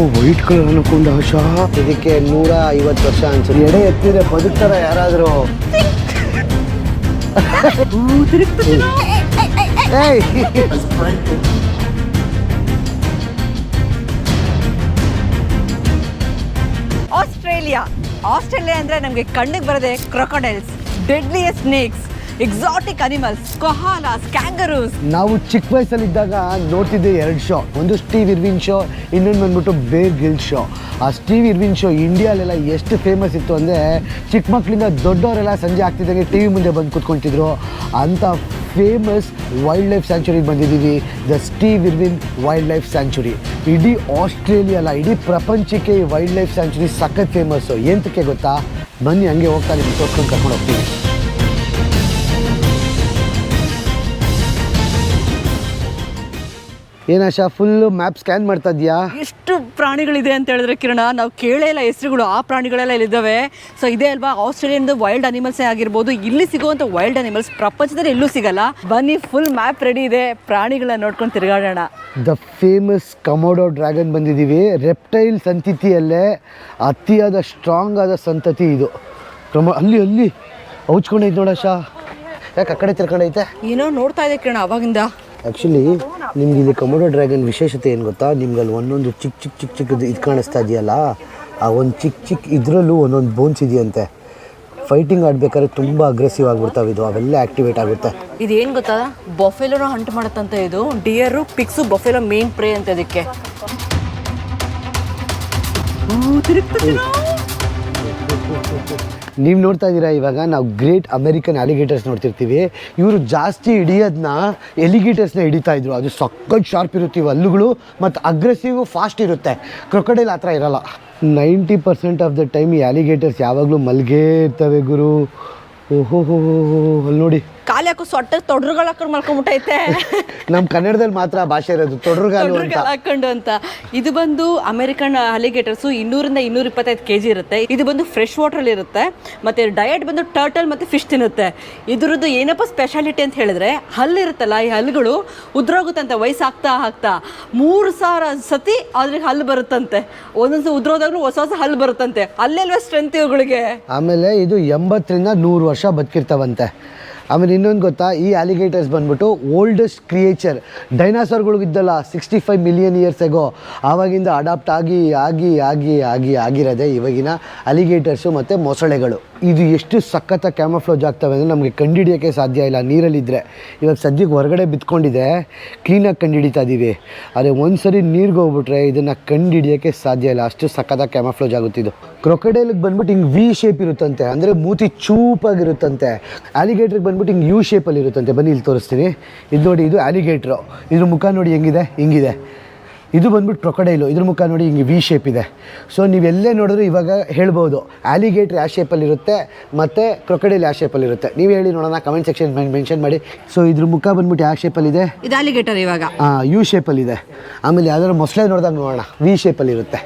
White colour ಅನ್ಕೊಂಡ ಆಶಾ ಇದಕ್ಕೆ ನೂರ ಐವತ್ತು ವರ್ಷ ಅನ್ಸುತ್ತೆ. ಎಡೆ ಎತ್ತಿದ್ರೆ ಬದುಕ್ತಾರ ಯಾರಾದ್ರೂ. ಏಯ್ ಆಸ್ಟ್ರೇಲಿಯಾ. ಆಸ್ಟ್ರೇಲಿಯಾ ಅಂದ್ರೆ ನಮಗೆ ಕಣ್ಣಿಗೆ ಬರದೆ crocodiles ಡೆಡ್ಲಿಯ snakes exotic animals koalas kangaroos ನಾವು ಚಿಕ್ಕ ವಯಸ್ಸಲ್ಲಿದ್ದಾಗ ನೋಡ್ತಿದ್ದೆ ಎರಡು ಶೋ. ಒಂದು ಸ್ಟೀವ್ ಇರ್ವಿನ್ ಶೋ, ಇನ್ನೊಂದು ಬಂದ್ಬಿಟ್ಟು ಬೇರ್ ಗಿಲ್ ಶೋ. ಆ ಸ್ಟೀವ್ ಇರ್ವಿನ್ ಶೋ ಇಂಡಿಯಾಲೆಲ್ಲ ಎಷ್ಟು ಫೇಮಸ್ ಇತ್ತು ಅಂದರೆ ಚಿಕ್ಕ ಮಕ್ಕಳಿಂದ ದೊಡ್ಡವರೆಲ್ಲ ಸಂಜೆ ಆಗ್ತಿದ್ದಂಗೆ ಟಿ ವಿ ಮುಂದೆ ಬಂದು ಕೂತ್ಕೊಳ್ತಿದ್ರು. ಅಂಥ ಫೇಮಸ್ ವೈಲ್ಡ್ ಲೈಫ್ ಸ್ಯಾಂಚುರಿಗೆ ಬಂದಿದ್ದೀವಿ. The Steve Irwin wild life sanctuary ಇಡೀ ಆಸ್ಟ್ರೇಲಿಯಾ ಅಲ್ಲ, ಇಡೀ ಪ್ರಪಂಚಕ್ಕೆ ಈ ವೈಲ್ಡ್ ಲೈಫ್ ಸ್ಯಾಂಚುರಿ ಸಖತ್ ಫೇಮಸ್ಸು ಎಂತಕ್ಕೆ ಗೊತ್ತಾ? ಬನ್ನಿ, ಹಂಗೆ ಹೋಗ್ತಾ ಇದ್ದೀವಿ ತೋರ್ಕೊಂಡು ಕರ್ಕೊಂಡು ಹೋಗ್ತೀವಿ ಏನಾಶಾ ಫುಲ್ಲು ಮ್ಯಾಪ್ ಸ್ಕ್ಯಾನ್ ಮಾಡ್ತಾ ಇದೆಯಾ ಎಷ್ಟು ಪ್ರಾಣಿಗಳಿದೆ ಅಂತ ಹೇಳಿದ್ರೆ ಕಿರಣ ನಾವು ಕೇಳೇ ಇಲ್ಲ ಹೆಸರುಗಳು ಆ ಪ್ರಾಣಿಗಳೆಲ್ಲ ಇಲ್ಲಿದ್ದಾವೆ. ಸೊ ಇದೇ ಅಲ್ವಾ ಆಸ್ಟ್ರೇಲಿಯನ್ ವೈಲ್ಡ್ ಅನಿಮಲ್ಸೇ ಆಗಿರ್ಬೋದು ಇಲ್ಲಿ ಸಿಗುವಂಥ ವೈಲ್ಡ್ ಅನಿಮಲ್ಸ್ ಪ್ರಪಂಚದಲ್ಲಿ ಎಲ್ಲೂ ಸಿಗಲ್ಲ. ಬನ್ನಿ ಫುಲ್ ಮ್ಯಾಪ್ ರೆಡಿ ಇದೆ ಪ್ರಾಣಿಗಳನ್ನ ನೋಡ್ಕೊಂಡು ತಿರುಗಾಡೋಣ. ದ ಫೇಮಸ್ ಕಮೋಡೋ ಡ್ರ್ಯಾಗನ್ ಬಂದಿದ್ದೀವಿ. ರೆಪ್ಟೈಲ್ ಸಂತತಿಯಲ್ಲೇ ಅತಿಯಾದ ಸ್ಟ್ರಾಂಗ್ ಆದ ಸಂತತಿ ಇದು. ಕ್ರಮ ಅಲ್ಲಿ ಅಲ್ಲಿ ಔಚ್ಕೊಂಡೈತೆ ನೋಡಶಾ ಯಾಕೆ ಆ ಕಡೆ ತಿರ್ಕೊಂಡೈತೆ ಏನೋ ನೋಡ್ತಾ ಇದೆ ಕಿರಣ ಅವಾಗಿಂದ. ಆ್ಯಕ್ಚುಲಿ ನಿಮ್ಗೆ ಇಲ್ಲಿ ಕಮೋಡೋ ಡ್ರ್ಯಾಗನ್ ವಿಶೇಷತೆ ಏನು ಗೊತ್ತಾ? ನಿಮ್ಗೆ ಅಲ್ಲಿ ಒಂದೊಂದು ಚಿಕ್ಕ ಚಿಕ್ಕ ಚಿಕ್ಕ ಚಿಕ್ಕದು ಇದು ಕಾಣಿಸ್ತಾ ಇದೆಯಲ್ಲ? ಆ ಒಂದು ಚಿಕ್ಕ ಚಿಕ್ಕ ಇದರಲ್ಲೂ ಒಂದೊಂದು ಬೋನ್ಸ್ ಇದೆಯಂತೆ. ಫೈಟಿಂಗ್ ಆಡ್ಬೇಕಾದ್ರೆ ತುಂಬ ಅಗ್ರೆಸಿವ್ ಆಗಿಬಿಡ್ತಾವೆ ಇದು. ಅವೆಲ್ಲ ಆ್ಯಕ್ಟಿವೇಟ್ ಆಗುತ್ತೆ. ಇದೇನು ಗೊತ್ತಾ? ಬೊಫೆಲೋನ ಹಂಟ್ ಮಾಡುತ್ತಂತೆ ಇದು. Deer pigs buffalo main prey ಅಂತ ಇದಕ್ಕೆ. ನೀವು ನೋಡ್ತಾ ಇದ್ದೀರಾ ಇವಾಗ ನಾವು ಗ್ರೇಟ್ ಅಮೆರಿಕನ್ ಅಲಿಗೇಟರ್ಸ್ ನೋಡ್ತಿರ್ತೀವಿ. ಇವರು ಜಾಸ್ತಿ ಹಿಡಿಯೋದನ್ನ ಎಲಿಗೇಟರ್ಸ್ನ ಹಿಡಿತಾ ಇದ್ರು. ಅದು ಸಕ್ಕತ್ ಶಾರ್ಪ್ ಇರುತ್ತೆ ಇವು ಅಲ್ಲುಗಳು ಮತ್ತು ಅಗ್ರೆಸಿವ್ ಫಾಸ್ಟ್ ಇರುತ್ತೆ. ಕ್ರೊಕಡೈಲ್ ಆ ಥರ ಇರೋಲ್ಲ. Ninety percent of the time ಈ ಅಲಿಗೇಟರ್ಸ್ ಯಾವಾಗಲೂ ಮಲ್ಗೇ ಇರ್ತವೆ ಗುರು. ಓಹೋ ಅಲ್ಲಿ ನೋಡಿ. ಕಾಲು ಯಾಕೋ ಸೊಟ್ಟ ತೊಡ್ರುಗಳು ಹಾಕೊಂಡು ಮಲ್ಕೊಂಡ್ಬಿಟ್ಟೈತೆ ನಮ್ಮ ಕನ್ನಡದಲ್ಲಿ ಮಾತ್ರ ಆ ಭಾಷೆ ಇರೋದು ತೊಡರುಗಳು ಅಂತ. ಹಾಕೊಂಡು ಅಂತ. ಇದು ಬಂದು ಅಮೆರಿಕನ್ ಅಲಿಗೇಟರ್ಸು ಇನ್ನೂರಿಂದ ಇನ್ನೂರ ಇಪ್ಪತ್ತೈದು ಕೆ ಜಿ ಇರುತ್ತೆ. ಇದು ಬಂದು ಫ್ರೆಶ್ ವಾಟ್ರಲ್ಲಿ ಇರುತ್ತೆ. ಮತ್ತು ಡಯಟ್ ಬಂದು ಟರ್ಟಲ್ ಮತ್ತು ಫಿಶ್ ತಿನ್ನುತ್ತೆ. ಇದರದ್ದು ಏನಪ್ಪ ಸ್ಪೆಷಾಲಿಟಿ ಅಂತ ಹೇಳಿದ್ರೆ ಹಲ್ಲಿರುತ್ತಲ್ಲ ಈ ಹಲ್ಲುಗಳು ಉದ್ರೋಗುತ್ತಂತೆ ವಯಸ್ಸಾಗ್ತಾ ಆಗ್ತಾ ಮೂರು ಸಾವಿರ ಸತಿ ಅದ್ರಿಗೆ ಹಲ್ಲು ಬರುತ್ತಂತೆ. ಒಂದೊಂದು ಉದ್ರೋದಾಗ್ಲೂ ಹೊಸ ಹೊಸ ಹಲ್ಲು ಬರುತ್ತಂತೆ. ಅಲ್ಲೆಲ್ವ ಸ್ಟ್ರೆಂತ್ ಇವುಗಳಿಗೆ? ಆಮೇಲೆ ಇದು ಎಂಬತ್ತರಿಂದ ನೂರು ವರ್ಷ ಬದುಕಿರ್ತಾವಂತೆ. ಆಮೇಲೆ ಇನ್ನೊಂದು ಗೊತ್ತಾ, ಈ ಆಲಿಗೇಟರ್ಸ್ ಬಂದ್ಬಿಟ್ಟು oldest creature ಡೈನಾಸರ್ಗಳಿಗಿದ್ದಲ್ಲ sixty five million years ago ಆವಾಗಿಂದ ಅಡಾಪ್ಟ್ ಆಗಿ ಆಗಿ ಆಗಿ ಆಗಿ, ಆಗಿರೋದೆ ಇವಾಗಿನ ಅಲಿಗೇಟರ್ಸು ಮತ್ತು ಮೊಸಳೆಗಳು. ಇದು ಎಷ್ಟು ಸಖತ್ತ ಕ್ಯಾಮಫ್ಲೋಜ್ ಆಗ್ತವೆ ಅಂದರೆ ನಮಗೆ ಕಂಡುಹಿಡಿಯೋಕ್ಕೆ ಸಾಧ್ಯ ಇಲ್ಲ. ನೀರಲ್ಲಿದ್ದರೆ ಇವಾಗ ಸದ್ಯಕ್ಕೆ ಹೊರಗಡೆ ಬಿತ್ಕೊಂಡಿದೆ ಕ್ಲೀನಾಗಿ ಕಂಡುಹಿಡಿತಾ ಇದ್ದೀವಿ ಆದರೆ ಒಂದು ಸರಿ ನೀರಿಗೆ ಹೋಗ್ಬಿಟ್ರೆ ಇದನ್ನು ಕಂಡುಹಿಡಿಯೋಕ್ಕೆ ಸಾಧ್ಯ ಇಲ್ಲ. ಅಷ್ಟು ಸಖತ್ತ ಕ್ಯಾಮಫ್ಲೋಜ್ ಆಗುತ್ತಿದ್ದು ಕ್ರೊಕೊಡೈಲಿಗೆ ಬಂದ್ಬಿಟ್ಟು ಹಿಂಗೆ ವಿ ಶೇಪ್ ಇರುತ್ತಂತೆ. ಅಂದರೆ ಮೂತಿ ಚೂಪಾಗಿರುತ್ತಂತೆ. ಆಲಿಗೇಟ್ರಿಗೆ ಬಂದ್ಬಿಟ್ಟು ಹಿಂಗೆ ಯು ಶೇಪಲ್ಲಿ ಇರುತ್ತಂತೆ. ಬನ್ನಿ ಇಲ್ಲಿ ತೋರಿಸ್ತೀನಿ. ಇದು ನೋಡಿ ಇದು ಆಲಿಗೇಟ್ರು ಇದ್ರ ಮುಖ ನೋಡಿ ಹೆಂಗಿದೆ? ಹಿಂಗಿದೆ. ಇದು ಬಂದ್ಬಿಟ್ಟು ಕ್ರೊಕೊಡೈಲು ಇದ್ರ ಮುಖ ನೋಡಿ ಹಿಂಗೆ ವಿ ಶೇಪ್ ಇದೆ. ಸೊ ನೀವೆಲ್ಲೇ ನೋಡಿದ್ರು ಇವಾಗ ಹೇಳ್ಬೋದು. ಆಲಿಗೇಟ್ರ್ ಯಾವ ಶೇಪಲ್ಲಿರುತ್ತೆ ಮತ್ತು ಕ್ರೊಕೊಡೈಲ್ ಯಾವ ಶೇಪಲ್ಲಿರುತ್ತೆ ನೀವು ಹೇಳಿ ನೋಡೋಣ ಕಮೆಂಟ್ ಸೆಕ್ಷನ್ ಮೆನ್ಷನ್ ಮಾಡಿ. ಸೊ ಇದ್ರ ಮುಖ ಬಂದ್ಬಿಟ್ಟು ಯಾವ ಶೇಪಲ್ಲಿದೆ ಇದು? ಆಲಿಗೇಟರ್ ಇವಾಗ. ಯು ಶೇಪಲ್ಲಿದೆ ಆಮೇಲೆ ಯಾವ್ದಾದ್ರು ಮೊಸಳೆ ನೋಡಿದಾಗ ನೋಡೋಣ. ವಿ ಶೇಪಲ್ಲಿರುತ್ತೆ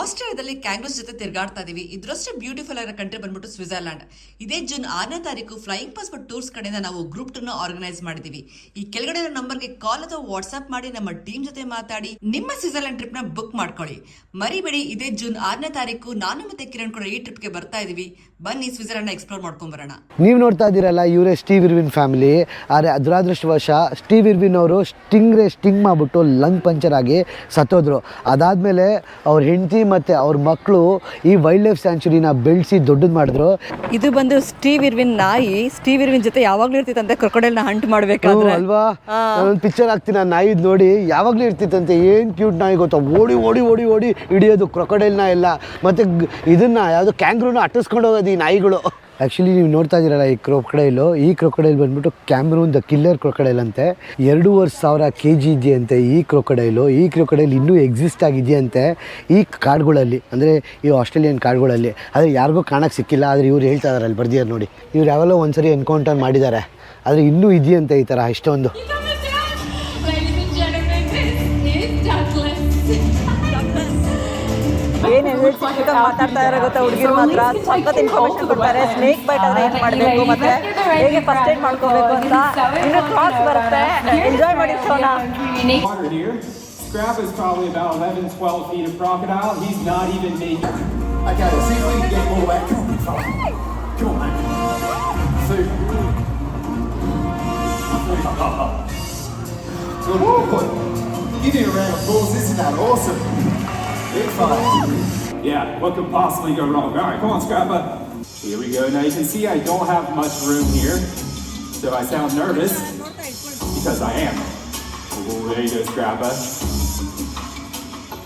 ಆಸ್ಟ್ರೇಲಿಯಾದಲ್ಲಿ ಕ್ಯಾಂಗ್ರೂಸ್ ಜೊತೆ ತಿರುಗಾಡ್ತಾ ಇದೀವಿ. ಇದ್ರಷ್ಟೇ ಬ್ಯೂಟಿಫುಲ್ ಆಗಿರೋ ಕಂಟ್ರಿ ಬಂದ್ಬಿಟ್ಟು ಸ್ವಿಟ್ಜರ್ಲ್ಯಾಂಡ್. ಇದೇ ಜೂನ್ ಆರನೇ ತಾರೀಕು ಫ್ಲೈಯಿಂಗ್ ಪಾಸ್ಪೋರ್ಟ್ ಟೂರ್ಸ್ ಕಡೆಯಿಂದ ನಾವು ಗ್ರೂಪ್ ಟೂರ್ನ ಆರ್ಗನೈಸ್ ಮಾಡಿದೀವಿ. ಈ ಕೆಳಗಡೆ ನಂಬರ್ಗೆ ಕಾಲ್ ಅಥವಾ ವಾಟ್ಸ್ಆಪ್ ಮಾಡಿ, ನಮ್ಮ ಟೀಮ್ ಜೊತೆ ಮಾತಾಡಿ, ನಿಮ್ಮ ಸ್ವಿಟ್ಜರ್ಲ್ಯಾಂಡ್ ಟ್ರಿಪ್ನ ಬುಕ್ ಮಾಡ್ಕೊಳ್ಳಿ. ಮರಿಬೇಡಿ, ಇದೇ ಜೂನ್ ಆರನೇ ತಾರೀಕು ನಾನು ಮತ್ತೆ ಕಿರಣ್ ಕೂಡ ಈ ಟ್ರಿಪ್ಗೆ ಬರ್ತಾ ಇದೀವಿ. ಬನ್ನಿ ಸ್ವಿಟ್ಜರ್ಲ್ಯಾಂಡ್ ಎಕ್ಸ್ಪ್ಲೋರ್ ಮಾಡ್ಕೊಂಡ್ ಬರೋಣ ನೀವು ನೋಡ್ತಾ ಇದ್ದೀರಲ್ಲ, ಇವರೇ ಸ್ಟೀವ್ ಇರ್ವಿನ್ ಫ್ಯಾಮಿಲಿ. ಆದರೆ ವರ್ಷ ಸ್ಟೀವ್ ಇರ್ವಿನ್ ಅವರು ಸ್ಟಿಂಗ್ರೆ ಸ್ಟಿಂಗ್ ಮಾಡ್ಬಿಟ್ಟು ಲಂಗ್ ಪಂಚರ್ ಆಗಿ ಸತ್ತೋದ್ರು. ಅದಾದ್ಮೇಲೆ ಅವ್ರ ಹೆಂಡತಿ ಮತ್ತು ಅವ್ರ ಮಕ್ಕಳು ಈ ವೈಲ್ಡ್ ಲೈಫ್ ಸ್ಯಾಂಚುರಿನ ಬೆಳೆಸಿ ದೊಡ್ಡದು ಮಾಡಿದ್ರು. ಇದು ಬಂದು ಸ್ಟೀವ್ ಇರ್ವಿನ್ ನಾಯಿ. ಸ್ಟೀವ್ ಇರ್ವಿನ್ ಜೊತೆ ಯಾವಾಗ್ಲೂ ಇರ್ತಿತ್ತಂತೆ ಕ್ರೊಕೊಡೈಲ್ನ ಹಂಟ್ ಮಾಡ್ಬೇಕು ಮಾಡ್ಬೇಕಾದ್ರೆ ಅಲ್ವಾ? ಒಂದು ಪಿಕ್ಚರ್ ಹಾಕ್ತೀನಿ ಆ ನಾಯಿದ್ ನೋಡಿ. ಯಾವಾಗಲೂ ಇರ್ತಿತ್ತಂತೆ ಏನ್ ಕ್ಯೂಟ್ ನಾಯಿ ಗೊತ್ತಾ? ಓಡಿ ಓಡಿ ಓಡಿ ಓಡಿ ಹಿಡಿಯೋದು ಕ್ರೊಕೊಡೈಲ್ನ ಎಲ್ಲ. ಮತ್ತೆ ಇದನ್ನ ಯಾವುದು ಕ್ಯಾಂಗ್ರೂನ ಅಟ್ಟಿಸ್ಕೊಂಡು ಹೋಗೋದು ಈ ನಾಯಿಗಳು. ಆ್ಯಕ್ಚುಲಿ ನೀವು ನೋಡ್ತಾ ಇದ್ದೀರಲ್ಲ ಈ ಕ್ರೊಕಡೈಲು ಈ ಕ್ರೊಕಡೈಲ್ ಬಂದ್ಬಿಟ್ಟು ಕ್ಯಾಮ್ರೂನ್ ದ ಕಿಲ್ಲರ್ ಕ್ರೋಕಡೈಲ್ ಅಂತೆ. ಎರಡೂವರೆ ಸಾವಿರ ಕೆ ಜಿ ಇದೆಯಂತೆ ಈ ಕ್ರೊಕಡೈಲು ಈ ಕ್ರೋಕಡೈಲ್ ಇನ್ನೂ ಎಕ್ಸಿಸ್ಟ್ ಆಗಿದೆಯಂತೆ ಈ ಕಾಡುಗಳಲ್ಲಿ. ಅಂದರೆ ಈ ಆಸ್ಟ್ರೇಲಿಯನ್ ಕಾಡುಗಳಲ್ಲಿ. ಆದರೆ ಯಾರಿಗೂ ಕಾಣಕ್ಕೆ ಸಿಕ್ಕಿಲ್ಲ, ಆದರೆ ಇವ್ರು ಹೇಳ್ತಾ ಇದಾರೆ ಅಲ್ಲಿ ಬರ್ದಿದ್ದಾರೆ ನೋಡಿ. ಇವ್ರು ಯಾವಾಗಲೂ ಒಂದ್ಸರಿ ಎನ್ಕೌಂಟರ್ ಮಾಡಿದ್ದಾರೆ. ಆದರೆ ಇನ್ನೂ ಇದೆಯಂತೆ ಈ ಥರ ಇಷ್ಟೊಂದು. ಏನ್ ಮಾತಾಡ್ತಾ ಇರೋ ಗೊತ್ತಾ ಹುಡುಗಿರು ಮಾತ್ರ ಸಖತ್ ಇನ್ಫಾರ್ಮೇಶನ್ ಕೊಡ್ತಾರೆ ಸ್ನೇಕ್ ಬೈಟ್ ಆದ್ರೆ ಏನ್ ಮಾಡ್ಬೇಕು ಮತ್ತೆ ಹೇಗೆ ಫಸ್ಟ್ ಏಡ್ ಮಾಡ್ಕೋಬೇಕು ಅಂತ ಇನ್ನು ಥಾಟ್ಸ್ ಬರುತ್ತೆ ಎಂಜಾಯ್ ಮಾಡಿ ಶೋನ Unique. water here. Scrap is probably about 11, 12 feet of crocodile. He's not even making. Okay, let's see if we can get more weight. Come on, come on. Come on, mate. Food. Good boy. Give me a round of applause. Isn't that awesome? Big. Yeah, what could possibly go wrong? All right, come on, Scrappa. Here we go. Now you can see I don't have much room here, so I sound nervous because I am. Oh, there you go, Scrappa.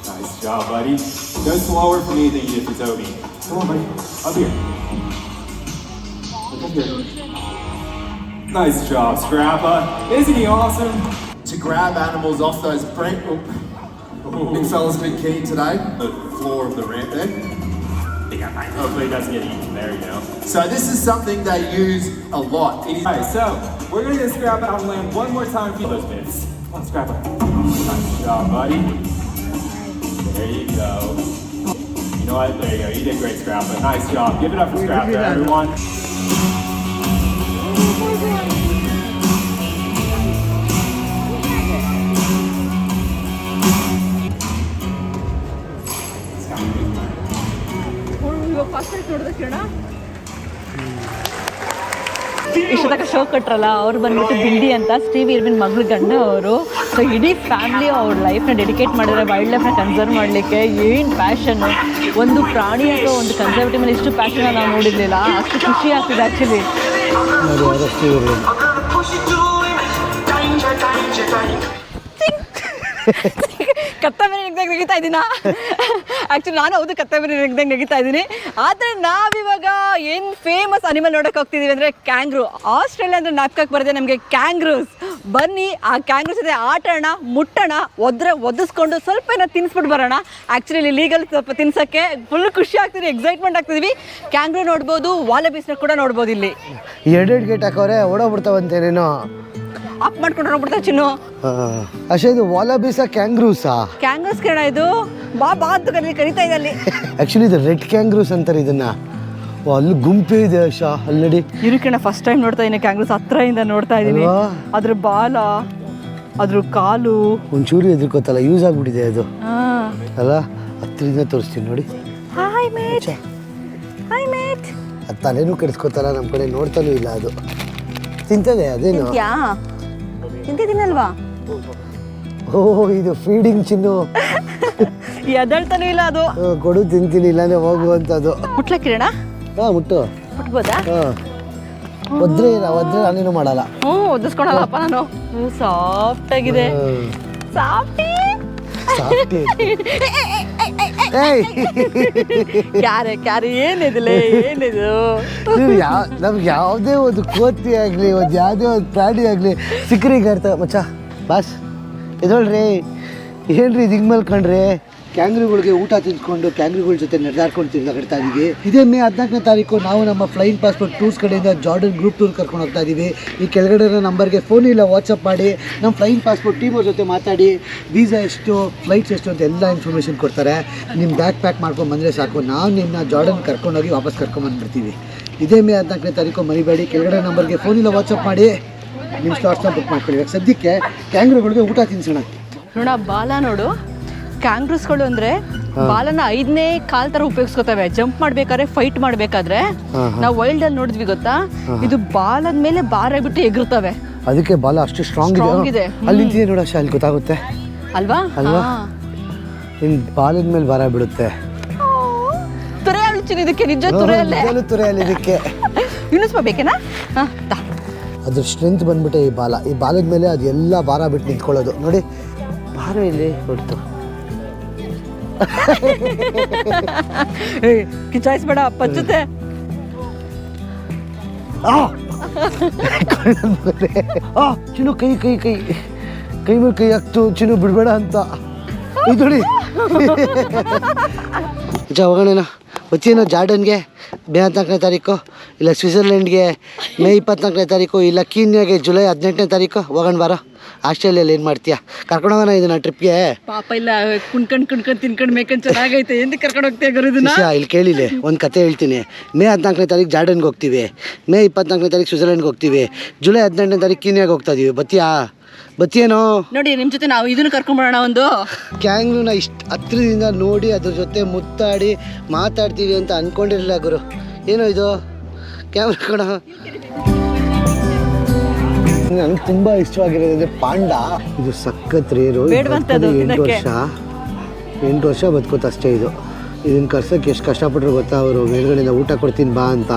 Nice job, buddy. Go slower for me than you did for Toby. Come on, buddy. Up here. Look up here. Nice job, Scrappa. Isn't he awesome? To grab animals off those brink. Oh. Oh, big fella's a bit keen today. The floor of the ramp there. Hopefully it doesn't get eaten. There you go. So this is something they use a lot. It is Alright, so we're gonna get Scrap out and land one more time for those bits. Come on, Scrap out. Nice job, buddy. There you go. You know what? There you go. You did great, Scrappa. Nice job. Give it up for Scrappa, everyone. ಇಷ್ಟದಾಗ show ಕಟ್ರಲ್ಲ ಅವ್ರು ಬಂದ್ಬಿಟ್ಟು ಬಿಲ್ಡಿ ಅಂತ Steve Irwin ಮಗಳು ಗಂಡ ಅವರು. So ಇಡೀ family ಅವ್ರ ಲೈಫ್ನ ಡೆಡಿಕೇಟ್ ಮಾಡಿದ್ರೆ ವೈಲ್ಡ್ ಲೈಫ್ನ ಕನ್ಸರ್ವ್ ಮಾಡಲಿಕ್ಕೆ ಏನು ಪ್ಯಾಷನ್ನು ಒಂದು ಪ್ರಾಣಿ ಅಥವಾ ಒಂದು ಕನ್ಸರ್ವೇಟಿವ್ ಮೇಲೆ ಇಷ್ಟು ಪ್ಯಾಷನ್ ನಾವು ನೋಡಿರಲಿಲ್ಲ. ಅಷ್ಟು ಖುಷಿ ಆಗ್ತಿದೆ ಆ್ಯಕ್ಚುಲಿ ಅವರಷ್ಟು ಮೇಲೆ ನೆಗ್ದಾಗ ನೆಗಿತಾ ಇದ್ದೀನ? ಆ್ಯಕ್ಚುಲಿ ನಾನು ಹೌದು ಕತ್ತಂಬರಿ ನೆಗ್ದಾಗ ನೆಗಿತಾ ಇದ್ದೀನಿ. ಆದರೆ ನಾವಿವಾಗ ಏನು ಫೇಮಸ್ ಅನಿಮಲ್ ನೋಡೋಕೆ ಹೋಗ್ತಿದ್ದೀವಿ ಅಂದರೆ ಕ್ಯಾಂಗ್ರೂ ಆಸ್ಟ್ರೇಲಿಯಾ ಅಂದರೆ ನಾಪ್ಕಕ್ಕೆ ಬರದೆ ನಮಗೆ ಕ್ಯಾಂಗ್ರೂಸ್ ಬನ್ನಿ, ಆ ಕ್ಯಾಂಗ್ರೂಸ್ ಜೊತೆ ಆಟೋಣ ಮುಟ್ಟೋಣ, ಒದ್ರೆ, ಒದಿಸ್ಕೊಂಡು ಸ್ವಲ್ಪ ಏನೋ ತಿನ್ಸ್ಬಿಟ್ಟು ಬರೋಣ. ಆ್ಯಕ್ಚುಲಿ ಇಲ್ಲಿ ಲೀಗಲ್ ಸ್ವಲ್ಪ ತಿನ್ಸೋಕ್ಕೆ ಫುಲ್ ಖುಷಿ ಆಗ್ತಿದೆ ಎಕ್ಸೈಟ್ಮೆಂಟ್ ಆಗ್ತಿದ್ವಿ. ಕ್ಯಾಂಗ್ರೂ ನೋಡ್ಬೋದು ವಾಲಬೀಸ್ನ ಕೂಡ ನೋಡ್ಬೋದು ಇಲ್ಲಿ. ಎರಡೆರಡು ಗೇಟ್ ಹಾಕೋರೆ ಓಡೋಗ್ಬಿಡ್ತಾವಂತೇನೇನೋ ಅಪ್ ಮಾಡ್ಕೊಂಡು ಹೋಗ್ಬಿಡ್ತಾ ಚಿನ್ನು? ಅಷ್ಟೇ ಇದು ವಾಲಬೀಸ ಕ್ಯಾಂಗ್ರೂಸಾ ಕ್ಯಾಂಗ್ರೂಸ್ ಕೇಳ ಇದು. ಬಾ ಬಾ ಅಂತ ಕರೀ ಕರಿತಾ ಇದೆ ಅಲ್ಲಿ. ಆ್ಯಕ್ಚುಲಿ ಇದು ರೆಡ್ ಕ್ಯಾಂಗ್ರೂಸ್ ಅಂತಾರೆ ಇದನ್ನ. ಓ, ಅಲ್ಲಿ ಗುಂಪೇ ಇದೆ ಶಾ ಅಲ್ಲಡಿ. ನೋಡಿ ಇರುಕಿಣ ಫಸ್ಟ್ ಟೈಮ್ ನೋಡ್ತಾ ಇದ್ದೀನಿ ಕ್ಯಾಂಗ್ರೂಸ್ ಹತ್ರದಿಂದ ನೋಡ್ತಾ ಇದ್ದೀನಿ ಅಲ್ವಾ? ಅದ್ರ ಬಾಲ ಅದ್ರ ಕಾಲು. ಒಂಚೂರು ಎದುರ್ಕೋತಲ್ಲ ಯೂಸ್ ಆಗ್ಬಿಟ್ಟಿದೆ ಅದು. ಅಲ್ಲ ಹತ್ರದಿಂದ ತೋರಿಸ್ತೀನಿ ನೋಡಿ. ಹಾಯ್ ಮೇಟ್ ಹಾಯ್ ಮೇಟ್ ಅದು ತಲೆನೂ ಕೆಡಿಸ್ಕೋತಲ್ಲ ನಮ್ಮ ಕಡೆ ನೋಡ್ತಾನೂ ಇಲ್ಲ ಅದು. ತಿಂತದೆ ಅದೇನು? ಯಾ ತಿಂತಿದ್ದೀನಲ್ವಾ? ಓ ಇದು ಫೀಡಿಂಗ್ ಚಿನ್ನು. ಎದಳ್ತಾನೂ ಇಲ್ಲ ಅದು. ಕೊಡು ತಿಂತೀನಿ ಇಲ್ಲಾಂದ್ರೆ ಹೋಗುವಂಥದ್ದು. ಮುಟ್ಲ ಕಿರಣ ಹಾಂ ಮುಟ್ಟು. ಮುಟ್ಬೋದಾ? ಹಾಂ. ಒದ್ರೆ ಒದ್ರೆ ನಾನೇನು ಮಾಡಲ್ಲ. ಹ್ಞೂ ಒದಿಸ್ಕೊಳಲ್ಲಪ್ಪ ನಾನು. ಸಾಫ್ಟ್ ಆಗಿದೆ. ಸಾಫ್ಟಿ ಸಾಫ್ಟಿ ಏಯ್. ಕ್ಯಾರೆ ಕ್ಯಾರೆ ಏನಿದಿಲ್ಲ ಏನಿದು? ನೀವು ಯಾವ ನಮ್ಗೆ ಯಾವುದೇ ಒಂದು ಕೋತಿ ಆಗಲಿ ಒಂದು ಯಾವುದೇ ಒಂದು ಪ್ರಾಣಿ ಆಗಲಿ ಸಿಕ್ಕರಿಗೆ ಅರ್ಥ. ಮಚ್ಚ ಬಾಸ್ ಇದೊಳ್ರಿ ಏನ್ರಿ ಇದು ಹಿಂಗೆ ಮಲ್ಕೊಂಡ್ರಿ? ಕ್ಯಾಂಗ್ರಿಗಳಿಗೆ ಊಟ ತಿನ್ಸ್ಕೊಂಡು ಕ್ಯಾಂಗ್ರಿಗಳ ಜೊತೆ ನಡೆದಾಡ್ಕೊಂಡು ತಿರ್ಗಾಡ್ತಾ ಇದೀವಿ ಇದೇ ಮೇ ಹದಿನಾಲ್ಕನೇ ತಾರೀಕು ನಾವು ನಮ್ಮ ಫ್ಲೈನ್ ಪಾಸ್ಪೋರ್ಟ್ ಟೂರ್ಸ್ ಕಡೆಯಿಂದ ಜಾರ್ಡನ್ ಗ್ರೂಪ್ ಟೂರ್ ಕರ್ಕೊಂಡು ಹೋಗ್ತಾ ಇದೀವಿ ಈ ಕೆಳಗಡೆ ನಂಬರ್ಗೆ ಫೋನ್ ಇಲ್ಲ ವಾಟ್ಸಪ್ ಮಾಡಿ, ನಮ್ಮ ಫ್ಲೈನ್ ಪಾಸ್ಪೋರ್ಟ್ ಟೀಮ್ ಅವ್ರ ಜೊತೆ ಮಾತಾಡಿ ವೀಸಾ ಎಷ್ಟು ಫ್ಲೈಟ್ಸ್ ಎಷ್ಟು ಅಂತ ಎಲ್ಲ ಇನ್ಫಾರ್ಮೇಷನ್ ಕೊಡ್ತಾರೆ. ನಿಮ್ಮ ಬ್ಯಾಗ್ ಪ್ಯಾಕ್ ಮಾಡ್ಕೊಂಡು ಬಂದರೆ ಸಾಕು. ನಾವು ನಿಮ್ಮನ್ನ ಜಾರ್ಡನ್ ಕರ್ಕೊಂಡೋಗಿ ವಾಪಸ್ ಕರ್ಕೊಂಬಂದ್ಬಿಡ್ತೀವಿ ಇದೇ ಮೇ ಹದಿನಾಲ್ಕನೇ ತಾರೀಕು ಮರಿಬೇಡಿ. ಕೆಳಗಡೆ ನಂಬರ್ಗೆ ಫೋನ್ ಇಲ್ಲ ವಾಟ್ಸಪ್ ಮಾಡಿ. ನಿಮ್ಮ ಸ್ಲಾಟ್ಸ್ನ ಬುಕ್ ಮಾಡ್ಕೊಳ್ಳಿ. ಸದ್ಯಕ್ಕೆ ಕ್ಯಾಂಗ್ರಿಗಳಿಗೆ ಊಟ ತಿನ್ಸೋಣ. ನೋಡ ಬಾಲ ನೋಡು. ಕ್ಯಾಂಗ್ರೂಸ್ಗಳು ಅಂದ್ರೆ ಬಾಲನ ಐದನೇ ಕಾಲ್ ತರ ಉಪಯೋಗಿಸ್ಕೊತವೆ. ಜಂಪ್ ಮಾಡ್ಬೇಕಾದ್ರೆ ಫೈಟ್ ಮಾಡ್ಬೇಕಾದ್ರೆ. ನಾವು ವೈಲ್ಡ್ ಅಲ್ಲಿ ನೋಡಿದ್ವಿ ಗೊತ್ತಾ? ಇದು ಬಾಲದ ಮೇಲೆ ಬಾರ ಬಿಟ್ಟು ಎಗರ್ತವೆ ಅದಕ್ಕೆ ಬಾಲ ಅಷ್ಟು ಸ್ಟ್ರಾಂಗ್ ಇದೆ. ಅಲ್ಲಿ ನಿಂತಿದೆ ನೋಡ ಅಲ್ಲಿ ಗೊತ್ತಾಗುತ್ತೆ? ಅಲ್ವಾ? ಅಲ್ವಾ? ಇನ್ ಬಾಲದ ಮೇಲೆ ಬಾರ ಬಿಡುತ್ತೆ. ತುರೆ ಅಳ್ಚಿನ ಇದಕ್ಕೆ ನಿಜ ತುರೆ ಅಲ್ಲೇ ತುರೆ ತುರೆಯಲ್ಲಿ ಇದಕ್ಕೆ. ಇನ್ನೂ ಸ್ವಲ್ಪ ಬೇಕೇನಾ? ಹಾ ತಾ. ಅದ್ರ ಸ್ಟ್ರೆಂತ್ ಬಂದ್ಬಿಟ್ಟೆ ಈ ಬಾಲ. ಈ ಬಾಲದ ಮೇಲೆ ಅದೆಲ್ಲ ಎಲ್ಲ ಭಾರ ಬಿಟ್ಟು ನಿಂತ್ಕೊಳ್ಳೋದು. ನೋಡಿ ಭಾರ ಇಲ್ಲಿ ಹೊಡ್ತು? ಏ ಕಿಚಾಯಿಸ್ಬೇಡ ಪಚ್ಚುತ್ತೆ ಆ! ಕಣ್ಣನ್ ಮೇಲೆ. ಆ ಚಿನ್ನು ಕೈ ಕೈ ಕೈ ಕೈ ಮೇಲೆ ಕೈ ಹಾಕ್ತು ಚಿನ್ನು ಬಿಡಬೇಡ ಅಂತ ಇದು ನೋಡಿ ನಿಜ ಹೋಗೋಣ ಗೊತ್ತೇನೋ ಜಾರ್ಡನ್ಗೆ ಮೇ ಹದಿನಾಲ್ಕನೇ ತಾರೀಕು ಇಲ್ಲ ಸ್ವಿಟ್ಜರ್ಲೆಂಡ್ಗೆ ಮೇ ಇಪ್ಪತ್ನಾಲ್ಕನೇ ತಾರೀಕು ಇಲ್ಲ ಕೀನ್ಯಾಗೆ ಜುಲೈ ಹದಿನೆಂಟನೇ ತಾರೀಕು ಹೋಗೋಣ ಬಾರೋ ಆಸ್ಟ್ರೇಲಿಯಲ್ಲಿ ಏನು ಮಾಡ್ತೀಯಾ? ಕರ್ಕೊಂಡು ಹೋಗೋಣ ಇದನ್ನ ಟ್ರಿಪ್ಗೆ. ಪಾಪ ಇಲ್ಲ ಕುಣ್ಕಂಡ್ ಕುಣ್ಕಂಡ್ ತಿನ್ಕಂಡ್ ಮೇಕಂಡ್ ಚೆನ್ನಾಗೈತೆ ಎಂದು ಕರ್ಕೊಂಡು ಹೋಗ್ತೀಯ ಗುರು ಇದನ್ನ? ಇಲ್ಲಿ ಕೇಳಿಲ್ಲ ಒಂದು ಕತೆ ಹೇಳ್ತೀನಿ. ಮೇ ಹದಿನಾಲ್ಕನೇ ತಾರೀಕು ಜಾರ್ಡನ್ಗೆ ಹೋಗ್ತೀವಿ. ಮೇ ಇಪ್ಪತ್ನಾಲ್ಕನೇ ತಾರೀಕು ಸ್ವಿಟ್ಜರ್ಲೆಂಡ್ಗೆ ಹೋಗ್ತೀವಿ. ಜುಲೈ ಹದಿನೆಂಟನೇ ತಾರೀಕು ಕೀನ್ಯಾಗೆ ಹೋಗ್ತಾ ಇದೀವಿ ಬತ್ತಿಯಾ? ಬತ್ತಿಯೇನೋ? ನೋಡಿ ನಿಮ್ಮ ಜೊತೆ ನಾವು ಇದನ್ನು ಕರ್ಕೊಂಡ್ಬರೋಣ ಒಂದು. ಕ್ಯಾಂಗ್ಲೂನ ಇಷ್ಟು ಹತ್ರದಿಂದ ನೋಡಿ ಅದ್ರ ಜೊತೆ ಮುತ್ತಾಡಿ ಮಾತಾಡ್ತೀವಿ ಅಂತ ಅಂದ್ಕೊಂಡಿರಲಿಲ್ಲ ಗುರು. ಏನೋ ಇದು? ಕ್ಯಾಮ್ರಾ ಕಣ ನಂಗೆ ತುಂಬ ಇಷ್ಟವಾಗಿರೋದಂದ್ರೆ ಪಾಂಡ. ಇದು ಸಖತ್ ರೇರು ಎಂಟು ವರ್ಷ. ಎಂಟು ವರ್ಷ ಬದುಕೋತ ಅಷ್ಟೇ ಇದು. ಇದನ್ನ ಕರ್ಸಕ್ಕೆ ಎಷ್ಟು ಕಷ್ಟಪಟ್ಟರು ಗೊತ್ತಾ ಅವರು? ಮೇಲ್ಗಡೆಯಿಂದ ಊಟ ಕೊಡ್ತೀನಿ ಬಾ ಅಂತ.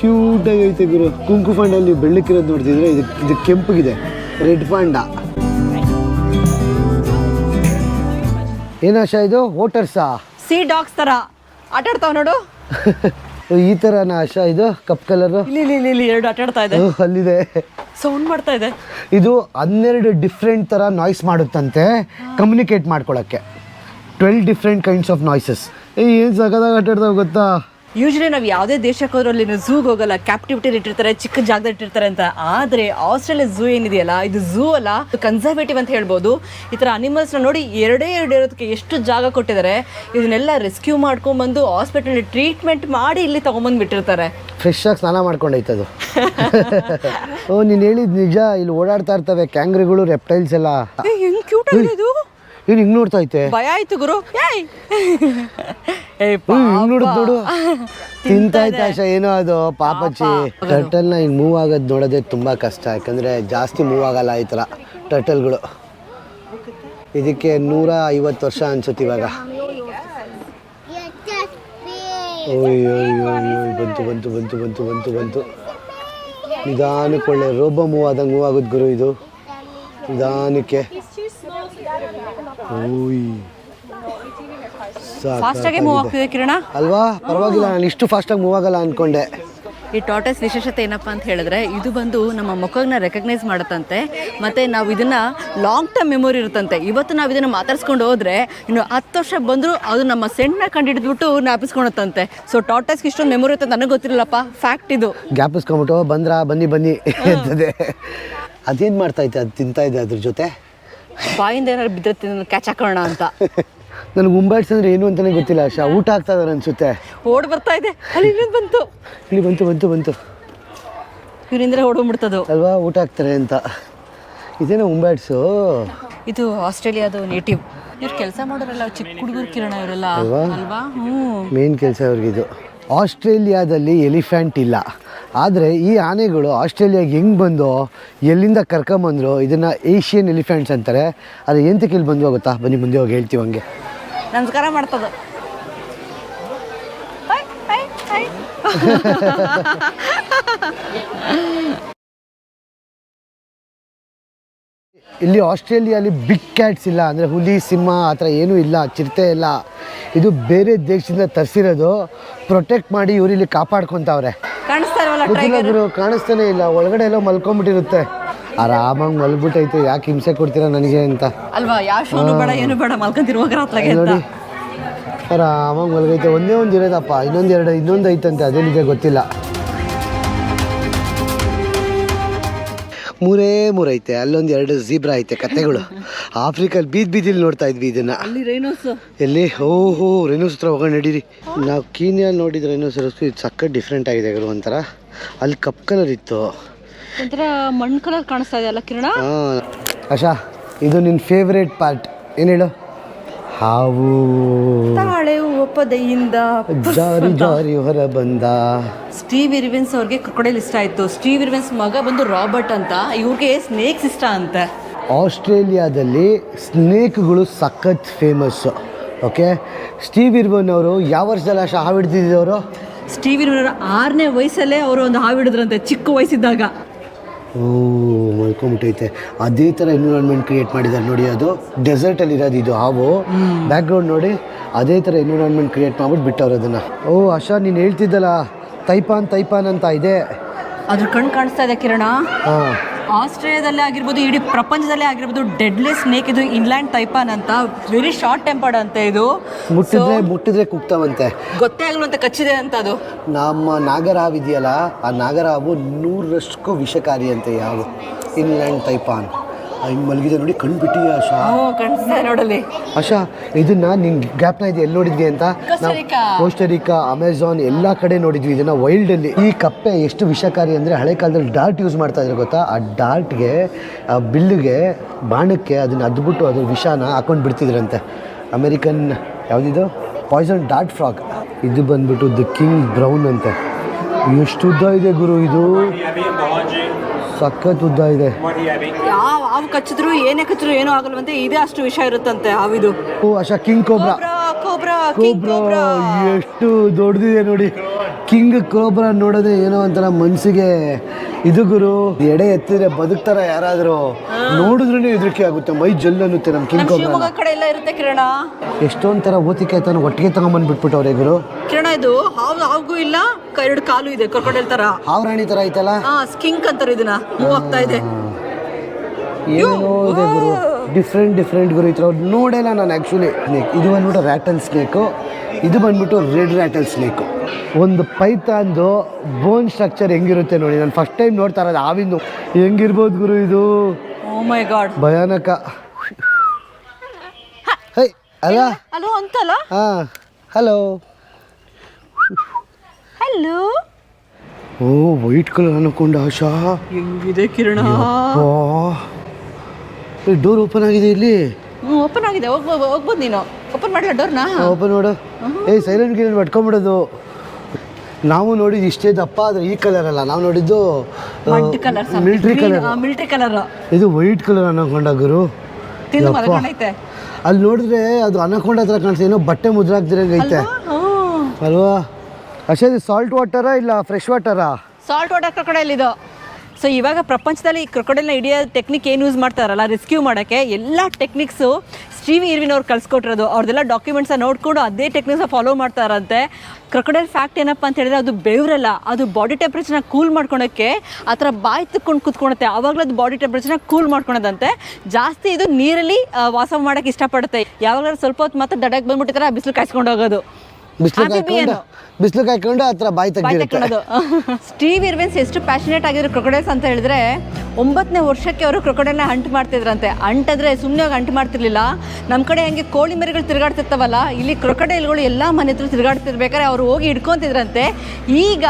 ಕ್ಯೂಟಾಗಿ ಐತೆ ಗುರು. ಕುಂಕು ಪಾಂಡಲ್ಲಿ ಬೆಳ್ಳಕ್ಕಿರೋದು ನೋಡ್ತಿದ್ರೆ ಇದು ಇದು ಕೆಂಪಗಿದೆ. ರೆಡ್ ಪಾಂಡ. ಏನಾಶ ಇದು? ವೋಟರ್ಸಾ ಸಿ ಡಾಗ್ಸ್ ತರ. ಆಟ ಆಡ್ತಾವ ನೋಡು. ಈ ಥರನ ಆಶಾ ಇದು ಕಪ್ ಕಲರು ಇಲ್ಲಿ ಇಲ್ಲಿ ಎರಡು ಆಟ ಆಡ್ತಾ ಇದೆ ಅಲ್ಲಿದೆ. ಸೌಂಡ್ ಮಾಡ್ತಾ ಇದೆ. ಇದು ಹನ್ನೆರಡು ಡಿಫ್ರೆಂಟ್ ಥರ ನಾಯ್ಸ್ ಮಾಡುತ್ತಂತೆ ಕಮ್ಯುನಿಕೇಟ್ ಮಾಡ್ಕೊಳ್ಳೋಕ್ಕೆ twelve different kinds of noises ಏನ್ ಏನು ಸಗದಾಗ ಆಟ ಆಡ್ತಾವೆ ಗೊತ್ತಾ? ಯೂಶ್ವಲಿ ನಾವು ಯಾವುದೇ ದೇಶಕ್ಕೆ ಹೋದ್ರೂ ಅಲ್ಲಿ ಝೂಗೆ ಹೋಗಲ್ಲ ಕ್ಯಾಪ್ಟಿವಿಟಿ ಇಟ್ಟಿರ್ತಾರೆ ಚಿಕ್ಕ ಜಾಗದಲ್ಲಿ ಇಟ್ಟಿರ್ತಾರೆ ಅಂತ. ಆದರೆ ಆಸ್ಟ್ರೇಲಿಯಾ ಝೂ ಏನಿದೆಯಲ್ಲ ಇದು ಝೂ ಅಲ್ಲ ಕನ್ಸರ್ವೇಟಿವ್ ಅಂತ ಹೇಳ್ಬೋದು. ಈ ಥರ ಅನಿಮಲ್ಸ್ನ ನೋಡಿ ಎರಡೇ ಎರಡು ಇರೋದಕ್ಕೆ ಎಷ್ಟು ಜಾಗ ಕೊಟ್ಟಿದ್ದಾರೆ. ಇದನ್ನೆಲ್ಲ ರೆಸ್ಕ್ಯೂ ಮಾಡ್ಕೊಂಡ್ಬಂದು ಹಾಸ್ಪಿಟಲ್ ಟ್ರೀಟ್ಮೆಂಟ್ ಮಾಡಿ ಇಲ್ಲಿ ತೊಗೊಂಬಂದು ಬಿಟ್ಟಿರ್ತಾರೆ. ಫ್ರೆಶ್ ಆಗಿ ಸ್ನಾನ ಮಾಡ್ಕೊಂಡೈತದು ಓ ನೀನು ಹೇಳಿದ ನಿಜ ಇಲ್ಲಿ ಓಡಾಡ್ತಾ ಇರ್ತವೆ ಕ್ಯಾಂಗ್ರಿಗಳು ರೆಪ್ಟೈಲ್ಸ್ ಎಲ್ಲ. ಹೆಂಗ್ ಕ್ಯೂಟ್ ಆಗಿದೆ ಇದು ಏನು ಹಿಂಗ್ ನೋಡ್ತಾ ಐತೆ ಭಯ ಆಯ್ತು ಗುರು. ಏಯ್. ಏ ಹಿಂಗೆ ನೋಡುದು ನೋಡು ತಿಂತಾ ಐತೆ ಆಶಾ ಏನೋ ಅದು ಪಾಪಚ್ಚಿ ಟರ್ಟಲ್ನ ಹಿಂಗ್ ಮೂವ್ ಆಗೋದು ನೋಡೋದೇ ತುಂಬಾ ಕಷ್ಟ. ಯಾಕಂದ್ರೆ ಜಾಸ್ತಿ ಮೂವ್ ಆಗಲ್ಲ ಈ ಥರ ಟರ್ಟಲ್ಗಳು. ಇದಕ್ಕೆ ನೂರ ಐವತ್ತು ವರ್ಷ ಅನ್ಸುತ್ತೆ ಇವಾಗ. ಬಂತು ಬಂತು ಬಂತು ಬಂತು ಬಂತು ಬಂತು. ನಿಧಾನಕ್ಕೆ ಒಳ್ಳೆ ರೋಬೋ ಮೂವ್ ಆದಂಗೆ ಮೂವ್ ಆಗುತ್ತೆ ಗುರು ಇದು. ನಿಧಾನಕ್ಕೆ. ಫಾಸ್ಟಾಗೆ ಮೂವ್ ಆಗ್ತಿದೆ ಕಿರಣ? ಅಲ್ವಾ? ಪರವಾಗಿಲ್ಲ ನಾನು ಇಷ್ಟು ಫಾಸ್ಟಾಗಿ ಮೂವ್ ಆಗಲ್ಲ ಅನ್ಕೊಂಡೆ. ಈ ಟಾಟಸ್ ವಿಶೇಷತೆ ಏನಪ್ಪ ಅಂತ ಹೇಳಿದ್ರೆ ಇದು ಬಂದು ನಮ್ಮ ಮುಖನ ರೆಕಗ್ನೈಸ್ ಮಾಡುತ್ತಂತೆ ಮತ್ತೆ ನಾವು ಇದನ್ನ ಲಾಂಗ್ ಟರ್ಮ್ ಮೆಮೊರಿ ಇರುತ್ತಂತೆ. ಇವತ್ತು ನಾವು ಇದನ್ನ ಮಾತಾಡ್ಸ್ಕೊಂಡು ಹೋದ್ರೆ ಇನ್ನು ಹತ್ತು ವರ್ಷ ಬಂದರೂ ಅದು ನಮ್ಮ ಸೆಂಟ್ನ ಹಿಡಿದ್ಬಿಟ್ಟು ಜ್ಞಾಪಿಸ್ಕೊಳತ್ತಂತೆ ಸೊ ಟಾಟಸ್ಗೆ ಇಷ್ಟೊಂದು ಮೆಮೊರಿ ಇರುತ್ತೆ ನನಗೆ ಗೊತ್ತಿರಲ್ಲಪ್ಪ ಫ್ಯಾಕ್ಟ್ ಇದು. ಗ್ಯಾಪಿಸ್ಕೊಂಬಿಟ್ಟು ಬಂದ್ರಾ ಬನ್ನಿ ಬನ್ನಿ ಅಂತದೆ. ಅದೇನು ಮಾಡ್ತಾ ಇದೆ ಅದು ತಿಂತಾ ಇದೆ ಅದ್ರ ಜೊತೆ? ಬಾಯಿಂದ ಏನಾದ್ರು ಬಿದ್ದಿರ್ತೀನಿ ಕ್ಯಾಚ್ ಹಾಕೋಣ ಅಂತ. ನನಗೆ ಮುಂಬೈಟ್ಸ್ ಅಂದ್ರೆ ಏನು ಅಂತಲೇ ಗೊತ್ತಿಲ್ಲ ಆಶಾ. ಊಟ ಆಗ್ತಾ ಇದಾರೆ ಅನ್ಸುತ್ತೆ. ಓಡ್ ಬರ್ತಾ ಇದೆ. ಅಲ್ಲಿ ಇನ್ನೊಂದು ಬಂತು. ಇಲ್ಲಿ ಬಂತು ಬಂತು ಬಂತು. ಇವರಿಂದ್ರೆ ಓಡೋಗ್ಬಿಡ್ತದು ಅಲ್ವಾ ಊಟ ಆಗ್ತಾರೆ ಅಂತ. ಇದೇನೋ ಮುಂಬೈಟ್ಸು ಇದು ಆಸ್ಟ್ರೇಲಿಯಾದು ನೇಟಿವ್ ಇವ್ರು ಕೆಲಸ ಮಾಡೋರೆಲ್ಲ ಚಿಕ್ಕ ಹುಡುಗರು ಕಿರಣ ಇವರೆಲ್ಲ. ಅಲ್ವಾ? ಅಲ್ವಾ? ಹ್ಞೂ ಮೇನ್ ಕೆಲಸ ಅವ್ರಿಗಿದು ಆಸ್ಟ್ರೇಲಿಯಾದಲ್ಲಿ ಎಲಿಫ್ಯಾಂಟ್ ಇಲ್ಲ. ಆದರೆ ಈ ಆನೆಗಳು ಆಸ್ಟ್ರೇಲಿಯಾಗೆ ಹೆಂಗೆ ಬಂದು ಎಲ್ಲಿಂದ ಕರ್ಕೊಂಬಂದ್ರು ಇದನ್ನು ಏಷ್ಯನ್ ಎಲಿಫೆಂಟ್ಸ್ ಅಂತಾರೆ. ಅದು ಎಂತಕ್ಕೆ ಇಲ್ಲಿ ಬಂದು ಗೊತ್ತಾ? ಬನ್ನಿ ಮುಂದೆ ಹೋಗಿ ಹೇಳ್ತೀವಿ ಹಂಗೆ. ನಮಸ್ಕಾರ ಮಾಡ್ತದೆ. ಇಲ್ಲಿ ಆಸ್ಟ್ರೇಲಿಯಲ್ಲಿ ಬಿಗ್ ಕ್ಯಾಟ್ಸ್ ಇಲ್ಲ ಅಂದರೆ ಹುಲಿ ಸಿಂಹ ಆ ಥರ ಏನೂ ಇಲ್ಲ ಚಿರತೆ ಇಲ್ಲ. ಇದು ಬೇರೆ ದೇಶದಿಂದ ತರಿಸಿರೋದು. ಪ್ರೊಟೆಕ್ಟ್ ಮಾಡಿ ಇವ್ರು ಇಲ್ಲಿ ಕಾಪಾಡ್ಕೊತಾವ್ರೆ. ಗೊತ್ತಿಲ್ಲ ಗುರು ಕಾಣಿಸ್ತಾನೆ ಇಲ್ಲ ಒಳಗಡೆ ಎಲ್ಲ ಮಲ್ಕೊಂಡ್ಬಿಟ್ಟಿರುತ್ತೆ ಆರಾಮಾಗಿ ಮಲ್ಬಿಟ್ಟೈತೆ ಯಾಕೆ ಹಿಂಸೆ ಕೊಡ್ತೀರಾ ನನಗೆ ಅಂತ. ಅಲ್ವಾ ಯಾವ ಶೋನು ಬೇಡ ಏನು ಬೇಡ ಮಲ್ಕೊಂತಿರುವಾಗ ರಾತ್ಲಾಗೆ ಅಂತ. ನೋಡಿ. ಆರಾಮಾಗಿ ಮಲ್ಗೈತೆ ಒಂದೇ ಒಂದು ಇರೋದಪ್ಪ ಇನ್ನೊಂದು ಎರಡು ಇನ್ನೊಂದು ಐತಂತೆ ಅದೇನಿದೆ ಗೊತ್ತಿಲ್ಲ. ಮೂರೇ ಮೂರೈತೆ ಅಲ್ಲೊಂದು ಎರಡು ಜೀಬ್ರಾ ಐತೆ ಕತೆಗಳು ಆಫ್ರಿಕಲ್ಲಿ ಬೀದ್ ಬೀದಿಲಿ ನೋಡ್ತಾ ಇದ್ವಿ ಇದನ್ನ. ಎಲ್ಲಿ? ಓಹೋ ರೆನೋಸ್ ಹತ್ರ ಹೋಗೋಣ ನಡೀರಿ. ನಾವು ಕೀನ್ಯಲ್ಲಿ ನೋಡಿದ ರೆನೋಸರಸ್ಸು ಇದು ಸಕ್ಕ ಡಿಫ್ರೆಂಟ್ ಆಗಿದೆ ಒಂಥರ. ಅಲ್ಲಿ ಕಪ್ ಕಲರ್ ಇತ್ತು. ಒಂಥರ ಮಣ್ಣು ಕಲರ್ ಕಾಣಿಸ್ತಾ ಇದೆ ಅಲ್ಲ ಕಿರಣ? ಆಶಾ ಇದು ನಿನ್ನ ಫೇವ್ರೇಟ್ ಪಾರ್ಟ್ ಏನು ಹೇಳು? ಹಾವು. ತಾಳೆ ಒಪ್ಪದೆಯಿಂದ ಜಾರಿ ಜಾರಿ ಹೊರ ಬಂದ. ಸ್ಟೀವ್ ಇರ್ವಿನ್ಸ್ ಅವ್ರಿಗೆ ಕ್ರೊಕೊಡೈಲ್ ಇಷ್ಟ ಆಯ್ತು. ಸ್ಟೀವ್ ಇರ್ವಿನ್ಸ್ ಮಗ ಬಂದು ರಾಬರ್ಟ್ ಅಂತ ಇವ್ರಿಗೆ ಸ್ನೇಕ್ಸ್ ಇಷ್ಟ ಅಂತೆ. ಆಸ್ಟ್ರೇಲಿಯಾದಲ್ಲಿ ಸ್ನೇಕ್ಗಳು ಸಖತ್ ಫೇಮಸ್ಸು ಓಕೆ ಸ್ಟೀವ್ ಇರ್ವಿನ್ ಅವರು ಯಾವ ವರ್ಷದಲ್ಲಿ ಅಷ್ಟು ಹಾವು ಹಿಡ್ದಿದ್ದವರು ಸ್ಟೀವ್ ಇರ್ವಿನ್ ಆರನೇ ವಯಸ್ಸಲ್ಲೇ ಅವರು ಒಂದು ಹಾವಿಡಿದ್ರಂತೆ ಹಿಡಿದ್ರಂತೆ ಚಿಕ್ಕ ವಯಸ್ಸಿದ್ದಾಗ. ಓ ಮಲ್ಕೊಂಬಿಟ್ಟೈತೆ ಅದೇ ಥರ ಎನ್ವಿರಾನ್ಮೆಂಟ್ ಕ್ರಿಯೇಟ್ ಮಾಡಿದ್ದಾರೆ ನೋಡಿ ಅದು ಡೆಸರ್ಟಲ್ಲಿ ಇರೋದು ಇದು ಹಾವು. ಬ್ಯಾಕ್ಗ್ರೌಂಡ್ ನೋಡಿ ಅದೇ ಥರ ಎನ್ವಿರಾನ್ಮೆಂಟ್ ಕ್ರಿಯೇಟ್ ಮಾಡ್ಬಿಟ್ಟು ಬಿಟ್ಟವ್ರು ಅದನ್ನು. ಓ ಆಶಾ ನೀನು ಹೇಳ್ತಿದ್ದಲ್ಲ ತೈಪಾನ್ ತೈಪಾನ್ ಅಂತ ಇದೆ. ಅದ್ರ ಕಣ್ಣು ಕಾಣಿಸ್ತಾ ಇದೆ ಕಿರಣ. ಹಾಂ. ಆಸ್ಟ್ರೇಲಿಯಾದಲ್ಲೇ ಆಗಿರ್ಬೋದು ಇಡೀ ಪ್ರಪಂಚದಲ್ಲೇ ಆಗಿರ್ಬೋದು ಡೆಡ್ಲಿ ಸ್ನೇಕ್ ಇದು ಇನ್ಲ್ಯಾಂಡ್ ಟೈಪಾನ್ ಅಂತ ವೆರಿ ಶಾರ್ಟ್ ಟೆಂಪರ್ಡ್ ಅಂತ ಇದು. ಮುಟ್ಟಿದ್ರೆ ಮುಟ್ಟಿದ್ರೆ ಕುಗ್ತಾವಂತೆ. ಗೊತ್ತೇ ಆಗಲ್ಲ ಅಂತ ಕಚ್ಚಿದೆ ಅಂತ ಅದು? ನಮ್ಮ ನಾಗರಾವ್ ಇದೆಯಲ್ಲ ಆ ನಾಗರಾವು ನೂರಷ್ಟು ವಿಷಕಾರಿ ಅಂತೆ ಯಾವ ಇನ್ಲ್ಯಾಂಡ್ ತೈಪಾನ್ ಹಿಂಗೆ ಮಲಗಿದೆ ನೋಡಿ ಕಣ್ಣು ಬಿಟ್ಟಿದೆ ಆಶಾ. ಕಾಣಿಸ್ತಾ ನೋಡಲಿ. ಆಶಾ ಇದನ್ನ ನಿಂಗೆ ಗ್ಯಾಪ್ನ ಇದೆ ಎಲ್ಲಿ ನೋಡಿದ್ವಿ ಅಂತ? ನಾವು ಕೋಸ್ಟರಿಕಾ ಅಮೆಝಾನ್ ಎಲ್ಲ ಕಡೆ ನೋಡಿದ್ವಿ ಇದನ್ನ ವೈಲ್ಡ್ ಅಲ್ಲಿ. ಈ ಕಪ್ಪೆ ಎಷ್ಟು ವಿಷಕಾರಿ ಅಂದ್ರೆ ಹಳೆ ಕಾಲದಲ್ಲಿ ಡಾರ್ಟ್ ಯೂಸ್ ಮಾಡ್ತಾ ಇದ್ರು ಗೊತ್ತಾ? ಆ ಡಾರ್ಟ್ಗೆ ಆ ಬಿಲ್ಲಿಗೆ ಬಾಣಕ್ಕೆ ಅದನ್ನ ಅದ್ಬಿಟ್ಟು ಅದ್ರ ವಿಷಾನ ಹಾಕೊಂಡು ಬಿಡ್ತಿದ್ರಂತೆ. ಅಮೆರಿಕನ್ ಯಾವುದಿದು? ಪಾಯ್ಸನ್ ಡಾರ್ಟ್ ಫ್ರಾಗ್ ಇದು ಬಂದ್ಬಿಟ್ಟು ದ ಕಿಂಗ್ ಬ್ರೌನ್ ಅಂತೆ. ಎಷ್ಟು ಉದ್ದ ಇದೆ ಗುರು ಇದು? ಸಖತ್ ಉದ್ದ ಇದೆ? ಯಾವ ಹಾವು ಕಚ್ಚಿದ್ರು ಏನೇ ಕಚ್ಚಿದ್ರು ಏನೂ ಆಗಲ್ವಂತೆ. ಇದೇ ಅಷ್ಟು ವಿಷ ಇರುತ್ತಂತೆ ಹಾವಿದು. ಓ Asha king cobra. Cobra cobra ಎಷ್ಟು ದೊಡ್ಡದಿದೆ ನೋಡಿ. ಕಿಂಗ್ ಕೋಬ್ರಾ ನೋಡೋದೇ ಏನೋ ಒಂಥರ ಮನ್ಸಿಗೆ ಇದು ಗುರು ಎಡೆ ಎತ್ತಿದ್ರೆ ಬದುಕ್ತಾರ ಯಾರಾದರೂ? ನೋಡಿದ್ರೂ ಹೆದರಿಕೆ ಆಗುತ್ತೆ ಮೈ ಜಲ್ ಅನ್ನುತ್ತೆ ಕಿಂಗ್ ನಮ್ಮ ಶಿವಮೊಗ್ಗ ಕಡೆ ಎಲ್ಲ ಇರುತ್ತೆ ಕಿರಣ. ಎಷ್ಟೊಂದ್ ತರ ಓತಿಕೆ ತಾನು ಒಟ್ಟಿಗೆ ತಗೊಂಬಂದು ಬಿಟ್ಬಿಟ್ಟವ್ರೆ ಗುರು. ಕಿರಣ ಇದು ಹಾವು ಹಾವಿಗೂ ಇಲ್ಲ ಎರಡು ಕಾಲು ಇದೆ ಕ್ರೊಕೊಡೈಲ್ ತರ ಹಾವರಾಣಿ ತರ ಐತಲ್ಲ ಹಾ ಸ್ಕಿಂಕ್ ಅಂತಾರೆ ಇದನ್ನ ಮೂವ್ ಆಗ್ತಾ ಇದೆ. ಏನೋ ಇದೆ ಗುರು. ಡಿಫ್ರೆಂಟ್ ಡಿಫ್ರೆಂಟ್ ಗುರು ಥರ ನೋಡಿಲ್ಲ ನಾನು ಆ್ಯಕ್ಚುಲಿ ಸ್ನೇಕ್ ಇದು ಬಂದ್ಬಿಟ್ಟು ರ್ಯಾಟಲ್ ಸ್ನೇಕು ಇದು ಬಂದ್ಬಿಟ್ಟು ರೆಡ್ ರ್ಯಾಟಲ್ ಸ್ನೇಕು ಒಂದು ಪೈತಾನ್ದು ಬೋನ್ ಸ್ಟ್ರಕ್ಚರ್ ಹೆಂಗಿರುತ್ತೆ ನೋಡಿ. ನಾನು ಫಸ್ಟ್ ಟೈಮ್ ನೋಡ್ತಾ ಇರೋದು ಆವಿಂದು. ಹೆಂಗಿರ್ಬೋದು ಗುರು ಇದು? ಮೈ ಗಾಡ್ ಭಯಾನಕ. ಹೇ ಅಲ್ಲ? ಹಲೋ ಅಂತಲ್ಲ ಹಾಂ ಹಲೋ. ಹಲೋ ಓ ವೈಟ್ ಕಲರ್ ಅನ್ಕೊಂಡು ಆಶಾ. ಹೆಂಗಿದೆ ಕಿರಣ? ಡೋರ್ ಓಪನ್ ಆಗಿದೆ ಇಲ್ಲಿ? ಓಪನ್ ಆಗಿದೆ. ಹೋಗ್ಬೋದು ನೀನು. ಓಪನ್ ಮಾಡಲ ಡೋರ್ನ? ಓಪನ್ ಮಾಡು. ಏ ಸೈಲೆಂಟ್ ಗಿಲೆಂಟ್ ಪಟ್ಕೊಂಬಿಡೋದು ನಾವು ನೋಡಿದ್ದು ಇಷ್ಟೇ ದಪ್ಪ ಆದರೆ ಈ ಕಲರ್ ಅಲ್ಲ. ನಾವು ನೋಡಿದ್ದು ಮಿಲ್ಟ್ರಿ ಕಲರ್ ಮಿಲ್ಟ್ರಿ ಕಲರ್ ಇದು ವೈಟ್ ಕಲರ್ ಅನ್ಕೊಂಡ ಗುರು. ಅಲ್ಲಿ ನೋಡಿದ್ರೆ ಅದು ಅನಕೊಂಡ ಹತ್ರ ಕಾಣಿಸ್ತದೆ ಏನೋ ಬಟ್ಟೆ ಮುದ್ರಾಗ್ದಿರಂಗೆ ಐತೆ ಅಲ್ವಾ? ಅಷ್ಟೇ ಸಾಲ್ಟ್ ವಾಟರಾ ಇಲ್ಲ ಫ್ರೆಶ್ ವಾಟರಾ ಸಾಲ್ಟ್ ವಾಟರ್ ಕ್ರೊಕೊಡೈಲ್ ಇದು. ಸೊ ಇವಾಗ ಪ್ರಪಂಚದಲ್ಲಿ ಈ ಕ್ರೊಕೊಡೈಲ್ನ ಹಿಡಿಯೋ ಟೆಕ್ನಿಕ್ ಏನು ಯೂಸ್ ಮಾಡ್ತಾರಲ್ಲ ರೆಸ್ಕ್ಯೂ ಮಾಡೋಕ್ಕೆ ಎಲ್ಲ ಟೆಕ್ನಿಕ್ಸು ಸ್ಟೀವ್ ಇರ್ವಿನ್ ಅವ್ರು ಕಳ್ಸಿಕೊಟ್ಟಿರೋದು ಅವ್ರದ್ದೆಲ್ಲ ಡಾಕ್ಯುಮೆಂಟ್ಸ ನೋಡಿಕೊಂಡು ಅದೇ ಟೆಕ್ನಿಕ್ಸ್ ಫಾಲೋ ಮಾಡ್ತಾರಂತೆ ಕ್ರೊಕೊಡೈಲ್ ಫ್ಯಾಕ್ಟ್ ಏನಪ್ಪ ಅಂತ ಹೇಳಿದ್ರೆ ಅದು ಬೆವರಲ್ಲ ಅದು ಬಾಡಿ ಟೆಂಪ್ರೇಚರ್ನ ಕೂಲ್ ಮಾಡ್ಕೊಳಕ್ಕೆ ಆ ಥರ ಬಾಯಿ ತಿಕ್ಕೊಂಡು ಕುತ್ಕೊಳತ್ತೆ. ಆವಾಗಲೂ ಅದು ಬಾಡಿ ಟೆಂಪ್ರೇಚರ್ನ ಕೂಲ್ ಮಾಡ್ಕೊಳೋದಂತೆ. ಜಾಸ್ತಿ ಇದು ನೀರಲ್ಲಿ ಆ, ವಾಸ ಮಾಡೋಕ್ಕೆ ಇಷ್ಟಪಡುತ್ತೆ. ಯಾವಾಗಲೂ ಸ್ವಲ್ಪ ಹೊತ್ತು ಮತ್ತೆ ದಡಕ್ಕೆ ಬಂದ್ಬಿಟ್ಟಿದ್ರೆ ಬಿಸಿಲು ಕಾಯಿಸ್ಕೊಂಡು ಹೋಗೋದು. ಬಿಸಿಲು. ಕಾಯ್ಕೊಂಡು ಕಾಯ್ಕೊಂಡು ಹತ್ರ ಬಾಯಿ ತಕ್ಕೊಳ್ಳೋದು ಸ್ಟೀವ್ ಇರ್ವಿನ್ಸ್ ಎಷ್ಟು ಪ್ಯಾಷನೇಟ್ ಆಗಿದ್ರು ಕ್ರೊಕೊಡೈಲ್ಸ್ ಅಂತ ಹೇಳಿದ್ರೆ ಒಂಬತ್ತನೇ ವರ್ಷಕ್ಕೆ ಅವರು ಕ್ರೊಕೊಡೈಲ್ನ ಹಂಟ್ ಮಾಡ್ತಿದ್ರಂತೆ. ಅಂಟಂದರೆ ಸುಮ್ಮನೆ ಅಂಟು ಮಾಡ್ತಿರ್ಲಿಲ್ಲ. ನಮ್ಮ ಕಡೆ ಹಂಗೆ ಕೋಳಿ ಮರಿಗಳು ತಿರುಗಾಡ್ತಿರ್ತಾವಲ್ಲ, ಇಲ್ಲಿ ಕ್ರೊಕೊಡೈಲ್ಗಳು ಎಲ್ಲ ಮನೆ ಹತ್ರ ತಿರುಗಾಡ್ತಿರ್ಬೇಕಾದ್ರೆ ಅವ್ರು ಹೋಗಿ ಹಿಡ್ಕೊತಿದ್ರಂತೆ. ಈಗ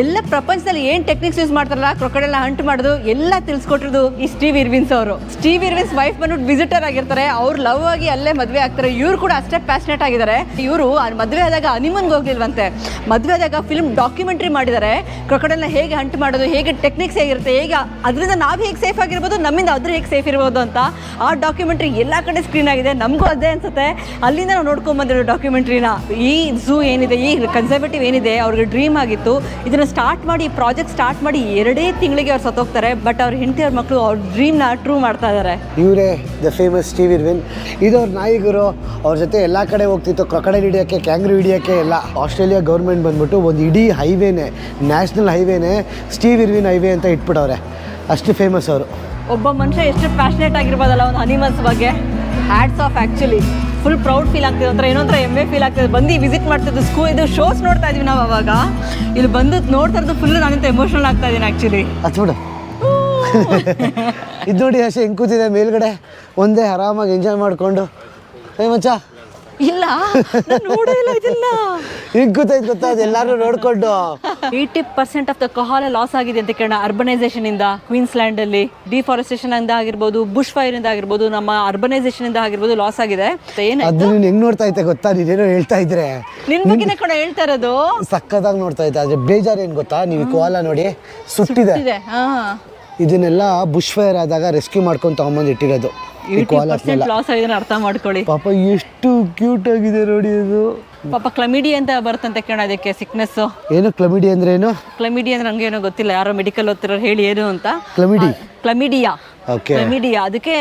ಎಲ್ಲ ಪ್ರಪಂಚದಲ್ಲಿ ಏನು ಟೆಕ್ನಿಕ್ಸ್ ಯೂಸ್ ಮಾಡ್ತಾರಲ್ಲ, ಕ್ರೊಕೊಡೈಲ್ನ ಹಂಟ್ ಮಾಡೋದು ಎಲ್ಲ ತಿಳಿಸ್ಕೊಟ್ಟಿರೋದು ಈ ಸ್ಟೀವ್ ಇರ್ವಿನ್ಸ್ ಅವರು. ಸ್ಟೀವ್ ಇರ್ವಿನ್ಸ್ ವೈಫ್ ಬಂದ್ಬಿಟ್ಟು ವಿಸಿಟರ್ ಆಗಿರ್ತಾರೆ. ಅವ್ರು ಲವ್ ಆಗಿ ಅಲ್ಲೇ ಮದುವೆ ಆಗ್ತಾರೆ. ಇವ್ರು ಕೂಡ ಅಷ್ಟೇ ಪ್ಯಾಷನೇಟ್ ಆಗಿದ್ದಾರೆ. ಇವರು ಮದುವೆ ಆದಾಗ ಅನಿಮನ್ಗೆ ಹೋಗ್ಲಿಲ್ವಂತೆ ಮದುವೆ ಆದಾಗ ಫಿಲ್ಮ್ ಡಾಕ್ಯುಮೆಂಟ್ರಿ ಮಾಡಿದ್ದಾರೆ. ಕ್ರೊಕೊಡೈಲ್ನ ಹೇಗೆ ಹಂಟ್ ಮಾಡೋದು, ಹೇಗೆ ಟೆಕ್ನಿಕ್ಸ್ ಹೇಗಿರುತ್ತೆ, ಹೇಗೆ ಅದರಿಂದ ನಾವು ಹೇಗೆ ಸೇಫ್ ಆಗಿರ್ಬೋದು, ನಮ್ಮಿಂದ ಅದ್ರ ಹೇಗೆ ಸೇಫ್ ಇರ್ಬೋದು ಅಂತ ಆ ಡಾಕ್ಯುಮೆಂಟ್ರಿ ಎಲ್ಲ ಕಡೆ ಸ್ಕ್ರೀನ್ ಆಗಿದೆ. ನಮಗೂ ಅದೇ ಅನ್ಸುತ್ತೆ. ಅಲ್ಲಿಂದ ನಾವು ನೋಡ್ಕೊಂಬಂದಿರೋ ಡಾಕ್ಯುಮೆಂಟ್ರಿನ ಈ ಝೂ ಏನಿದೆ, ಈ ಕನ್ಸರ್ವೇಟಿವ್ ಏನಿದೆ, ಅವ್ರಿಗೆ ಡ್ರೀಮ್ ಆಗಿತ್ತು. ಇದನ್ನು ಸ್ಟಾರ್ಟ್ ಮಾಡಿ ಪ್ರಾಜೆಕ್ಟ್ ಸ್ಟಾರ್ಟ್ ಮಾಡಿ ಎರಡೇ ತಿಂಗಳಿಗೆ ಅವ್ರು ಸತ್ತೋಗ್ತಾರೆ. ಬಟ್ ಅವ್ರ ಹೆಂಡತಿ ಅವ್ರ ಮಕ್ಕಳು ಅವ್ರ ಡ್ರೀಮ್ನ ಟ್ರೂ ಮಾಡ್ತಾ ಇದ್ದಾರೆ ಇವರೇ ದ ಫೇಮಸ್ ಟಿ ವಿರ್ವಿನ್ ಇದು ಅವ್ರ ನಾಯಿಗರು, ಅವ್ರ ಜೊತೆ ಎಲ್ಲ ಕಡೆ ಹೋಗ್ತಿತ್ತು. ಕ್ರೊಕಡೈಲ್ ಹಿಡಿಯೋಕ್ಕೆ ಕ್ಯಾಂಗ್ರೂ ಹಿಡಿಯೋಕ್ಕೆ ಎಲ್ಲ. ಆಸ್ಟ್ರೇಲಿಯಾ ಗೌರ್ಮೆಂಟ್ ಬಂದ್ಬಿಟ್ಟು ಒಂದು ಇಡೀ ಹೈವೇನೇ ನ್ಯಾಷನಲ್ ಹೈವೇನೇ ಸ್ಟೀವ್ ಇರ್ವಿನ್ ಹೈವೇ ಅಂತ ಇಟ್ಬಿಟ್ಟವ್ರೆ. ಅಷ್ಟು ಫೇಮಸ್ ಅವರು. ಒಬ್ಬ ಮನುಷ್ಯ ಎಷ್ಟು ಪ್ಯಾಷನೇಟ್ ಆಗಿರ್ಬೋದಲ್ಲ ಒಂದು ಅನಿಮಲ್ಸ್ ಬಗ್ಗೆ. Hats off actually full proud feel ಆಗ್ತಿದೆ. ಒಂಥರ ಏನೋ ಒಂಥರ ಎ ಫೀಲ್ ಆಗ್ತಿದೆ. ಬಂದು ವಿಸಿಟ್ ಮಾಡ್ತಿದ್ದು ಸ್ಕೂಲ್ ಇದು ಶೋಸ್ ನೋಡ್ತಾ ಇದೀವಿ ನಾವು ಅವಾಗ. ಇಲ್ಲಿ ಬಂದು ನೋಡ್ತಾ ಇರೋದು ಫುಲ್ ನಾನಂತ ಎಮೋಷನಲ್ ಆಗ್ತಾ ಇದ್ದೀನಿ ಆ್ಯಕ್ಚುಲಿ ಬಿಡು. ಇದು ನೋಡಿ ಅಷ್ಟೇ ಹೆಂಗೆ ಕೂತಿದೆ ಮೇಲ್ಗಡೆ. ಒಂದೇ ಆರಾಮಾಗಿ ಎಂಜಾಯ್ ಮಾಡಿಕೊಂಡು. ಏ ಮಚ್ಚ? ಇಲ್ಲ ನೋಡೇ ಇಲ್ಲ ಇದನ್ನ. ಹಿಂಗೆ ಕೂತೈತೆ ಗೊತ್ತಾ? ಅದು ಎಲ್ಲರೂ ನೋಡ್ಕೊಂಡು. Eighty percent of the ಕಹಾಲ loss ಆಗಿದೆ ಅಂತ ಕೇಳೋಣ. ಅರ್ಬನೈಸೇಷನ್ ಇಂದ ಕ್ವೀನ್ಸ್ಲ್ಯಾಂಡ್ ಅಲ್ಲಿ ಡಿಫಾರೆಸ್ಟೇಷನ್ ಇಂದ ಆಗಿರ್ಬೋದು ಬುಷ್ ಫೈರ್ ಇಂದ ಆಗಿರ್ಬೋದು ನಮ್ಮ ಅರ್ಬನೈಸೇಷನ್ ಇಂದ ಆಗಿರ್ಬೋದು ಲಾಸ್ ಆಗಿದೆ. ಏನು ಅದನ್ನ ನೀನು ಹೆಂಗೆ ನೋಡ್ತಾ ಇದ್ದೆ ಗೊತ್ತಾ? ನೀನೇನೋ ಹೇಳ್ತಾ ಇದ್ರೆ. ನಿನ್ ಬಗ್ಗೆನೇ ಕೂಡ ಹೇಳ್ತಾ ಇರೋದು? ಸಕ್ಕತ್ತಾಗಿ ನೋಡ್ತಾ ಇದ್ದೆ. ಆದ್ರೆ ಬೇಜಾರು ಏನು ಗೊತ್ತಾ? ನೀವು ಕೋಲ ನೋಡಿ ಸುಟ್ಟಿದೆ. ಇದೆ ಹಾ. ಇದನ್ನೆಲ್ಲ ಬುಷ್ ಫೈರ್ ಆದಾಗ ರೆಸ್ಕ್ಯೂ ಮಾಡ್ಕೊಂಡು ತಗೊಂಬಂದು ಇಟ್ಟಿರೋದು. ಪರ್ಸೆಂಟ್ ಲಾಸ್ ಆಗಿದೆ ಅರ್ಥ ಮಾಡ್ಕೊಳ್ಳಿ. ಪಾಪ ಎಷ್ಟು ಕ್ಯೂಟ್ ಆಗಿದೆ ನೋಡಿ ಅದು ಪಾಪ ಕ್ಲಮಿಡಿ ಅಂತ ಬರ್ತಂತೆ ಕೇಳ ಅದಕ್ಕೆ ಸಿಕ್ನೆಸ್ ಏನು ಕ್ಲಮಿಡಿ ಅಂದ್ರೆ ಏನು? ಕ್ಲಮಿಡಿ ಅಂದ್ರೆ ನಂಗೆ ಏನೋ ಗೊತ್ತಿಲ್ಲ. ಯಾರೋ ಮೆಡಿಕಲ್ ಓದ್ತಿರೋ ಹೇಳಿ ಏನು ಅಂತ? ಕ್ಲಮಿಡಿ ಕ್ಲಮಿಡಿಯಾ ಓಕೆ ಕ್ಲಮಿಡಿಯಾ ಅದಕ್ಕೆ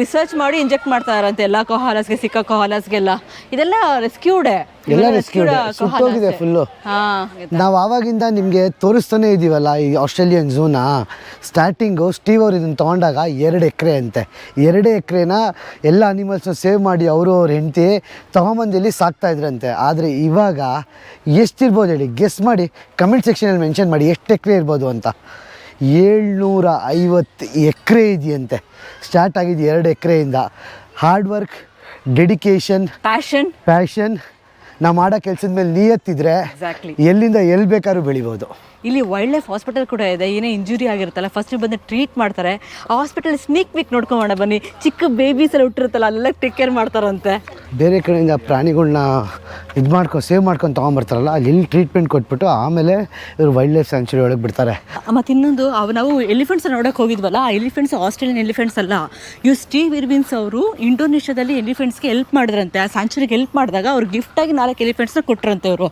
ರಿಸರ್ಚ್ ಮಾಡಿ ಇಂಜೆಕ್ಟ್ ಮಾಡ್ತಾ ಇರಂತೆ ಎಲ್ಲ ಕೊಹಾಲಸ್ಗೆ ಸಿಕ್ಕ ಕೊಹಾಲಸ್ಗೆಲ್ಲ ಇದೆಲ್ಲ ರೆಸ್ಕ್ಯೂಡೆ ಎಲ್ಲ ರೆಸ್ಕ್ಯೂಡ್ ಸುಟ್ಟೋಗಿದೆ ಫುಲ್ಲು ನಾವು ಆವಾಗಿಂದ ನಿಮಗೆ ತೋರಿಸ್ತಾನೆ ಇದ್ದೀವಲ್ಲ ಈ ಆಸ್ಟ್ರೇಲಿಯನ್ ಝೂನ ಸ್ಟಾರ್ಟಿಂಗು ಸ್ಟೀವ್ ಅವ್ರು ಇದನ್ನು ತೊಗೊಂಡಾಗ ಎರಡು ಎಕರೆ ಅಂತೆ. ಎರಡು ಎಕರೆನ ಎಲ್ಲ ಅನಿಮಲ್ಸ್ನ ಸೇವ್ ಮಾಡಿ ಅವರು ಅವ್ರ ಹೆಂಡತಿ ತೊಗೊಂಬಂದಿಲ್ಲಿ ಸಾಕ್ತಾ ಇದ್ರಂತೆ. ಆದರೆ ಇವಾಗ ಎಷ್ಟಿರ್ಬೋದು ಹೇಳಿ? ಗೆಸ್ ಮಾಡಿ ಕಮೆಂಟ್ ಸೆಕ್ಷನಲ್ಲಿ ಮೆನ್ಷನ್ ಮಾಡಿ ಎಷ್ಟು ಎಕರೆ ಇರ್ಬೋದು ಅಂತ. ಏಳ್ನೂರ ಐವತ್ತು ಎಕರೆ ಇದೆಯಂತೆ. ಸ್ಟಾರ್ಟ್ ಆಗಿದ್ದು ಎರಡು ಎಕರೆಯಿಂದ. Hard work dedication passion passion ನಾವು ಮಾಡೋ ಕೆಲಸದ ಮೇಲೆ ನಿಯತ್ತಿದ್ರೆ. ಎಲ್ಲಿಂದ ಎಲ್ಲಿ ಬೇಕಾದ್ರೂ ಬೆಳಿಬೋದು. ಇಲ್ಲಿ ವೈಲ್ಡ್ ಲೈಫ್ ಹಾಸ್ಪಿಟಲ್ ಕೂಡ ಇದೆ. ಏನೇ ಇಂಜುರಿ ಆಗಿರುತ್ತಲ್ಲ ಫಸ್ಟ್ ಬಂದು ಟ್ರೀಟ್ ಮಾಡ್ತಾರೆ. ಆ ಹಾಸ್ಪಿಟಲ್ ಸ್ನೀಕ್ ವೀಕ್ ನೋಡ್ಕೊಂಬೋಣ ಬನ್ನಿ. ಚಿಕ್ಕ ಬೇಬೀಸ್ ಎಲ್ಲ ಹುಟ್ಟಿರುತ್ತಲ್ಲ ಅಲ್ಲೆಲ್ಲ ಟೇಕ್ ಕೇರ್ ಮಾಡ್ತಾರಂತೆ. ಬೇರೆ ಕಡೆಯಿಂದ ಪ್ರಾಣಿಗಳನ್ನ ಇದು ಮಾಡ್ಕೊಂಡು ಸೇವ್ ಮಾಡ್ಕೊಂಡು ತೊಗೊಂಬರ್ತಾರಲ್ಲ ಅಲ್ಲಿ ಇಲ್ಲಿ ಟ್ರೀಟ್ಮೆಂಟ್ ಕೊಟ್ಬಿಟ್ಟು ಆಮೇಲೆ ಇವರು ವೈಲ್ಡ್ ಲೈಫ್ ಸ್ಯಾಂಚುರಿ ಒಳಗೆ ಬಿಡ್ತಾರೆ. ಮತ್ತು ಇನ್ನೊಂದು ಅವು ನಾವು ಎಲಿಫೆಂಟ್ಸ್ ನೋಡೋಕೆ ಹೋಗಿದ್ವಲ್ಲ ಆ ಎಲಿಫೆಂಟ್ಸ್ ಆಸ್ಟ್ರೇಲಿಯನ್ ಎಲಿಫೆಂಟ್ಸ್ ಅಲ್ಲ ಇವು ಸ್ಟೀವ್ ಇರ್ವಿನ್ಸ್ ಅವರು ಇಂಡೋನೇಷ್ಯಾದಲ್ಲಿ ಎಲಿಫೆಂಟ್ಸ್ಗೆ ಹೆಲ್ಪ್ ಮಾಡಿದ್ರಂತೆ ಆ ಸ್ಯಾಂಚುರಿಗೆ ಹೆಲ್ಪ್ ಮಾಡಿದಾಗ ಅವ್ರು ಗಿಫ್ಟಾಗಿ ನಾಲ್ಕು ಎಲಿಫೆಂಟ್ಸ್ನ ಕೊಟ್ಟರಂತೆ ಅವರು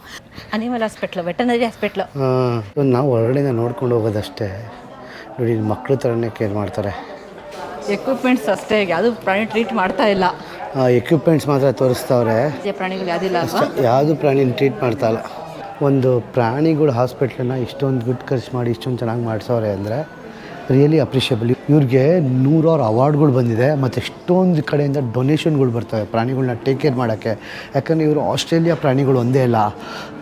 ಅನಿಮಲ್ ಹಾಸ್ಪಿಟ್ಲು ವೆಟನರಿ ಹಾಸ್ಪಿಟ್ಲು ಹಾಂ ನಾವು ಹೊರಗಡೆಯಿಂದ ನೋಡ್ಕೊಂಡು ಹೋಗೋದಷ್ಟೇ. ನೋಡಿ ಮಕ್ಕಳು ಥರನೇ ಕೇರ್ ಮಾಡ್ತಾರೆ. ಎಕ್ವಿಪ್ಮೆಂಟ್ಸ್ ಅಷ್ಟೇ ಯಾವುದು ಪ್ರಾಣಿ ಟ್ರೀಟ್ ಮಾಡ್ತಾ ಇಲ್ಲ. ಎಕ್ವಿಪ್ಮೆಂಟ್ಸ್ ಮಾತ್ರ ತೋರಿಸ್ತವ್ರೆ. ಪ್ರಾಣಿಗಳು ಯಾವುದಿಲ್ಲ ಯಾವುದು ಪ್ರಾಣಿನ ಟ್ರೀಟ್ ಮಾಡ್ತಾ ಇಲ್ಲ. ಒಂದು ಪ್ರಾಣಿಗಳು ಹಾಸ್ಪಿಟ್ಲನ್ನ ಇಷ್ಟೊಂದು ದುಡ್ಡು ಖರ್ಚು ಮಾಡಿ ಇಷ್ಟೊಂದು ಚೆನ್ನಾಗಿ ಮಾಡಿಸೋರೆ ಅಂದರೆ ರಿಯಲಿ ಅಪ್ರಿಷಿಯಬಲ್ ಇವ್ರಿಗೆ ನೂರಾರು ಅವಾರ್ಡ್ಗಳು ಬಂದಿದೆ ಮತ್ತು ಎಷ್ಟೊಂದು ಕಡೆಯಿಂದ ಡೊನೇಷನ್ಗಳು ಬರ್ತವೆ ಪ್ರಾಣಿಗಳನ್ನ ಟೇಕ್ ಕೇರ್ ಮಾಡೋಕ್ಕೆ. ಯಾಕಂದರೆ ಇವರು ಆಸ್ಟ್ರೇಲಿಯಾ ಪ್ರಾಣಿಗಳು ಒಂದೇ ಅಲ್ಲ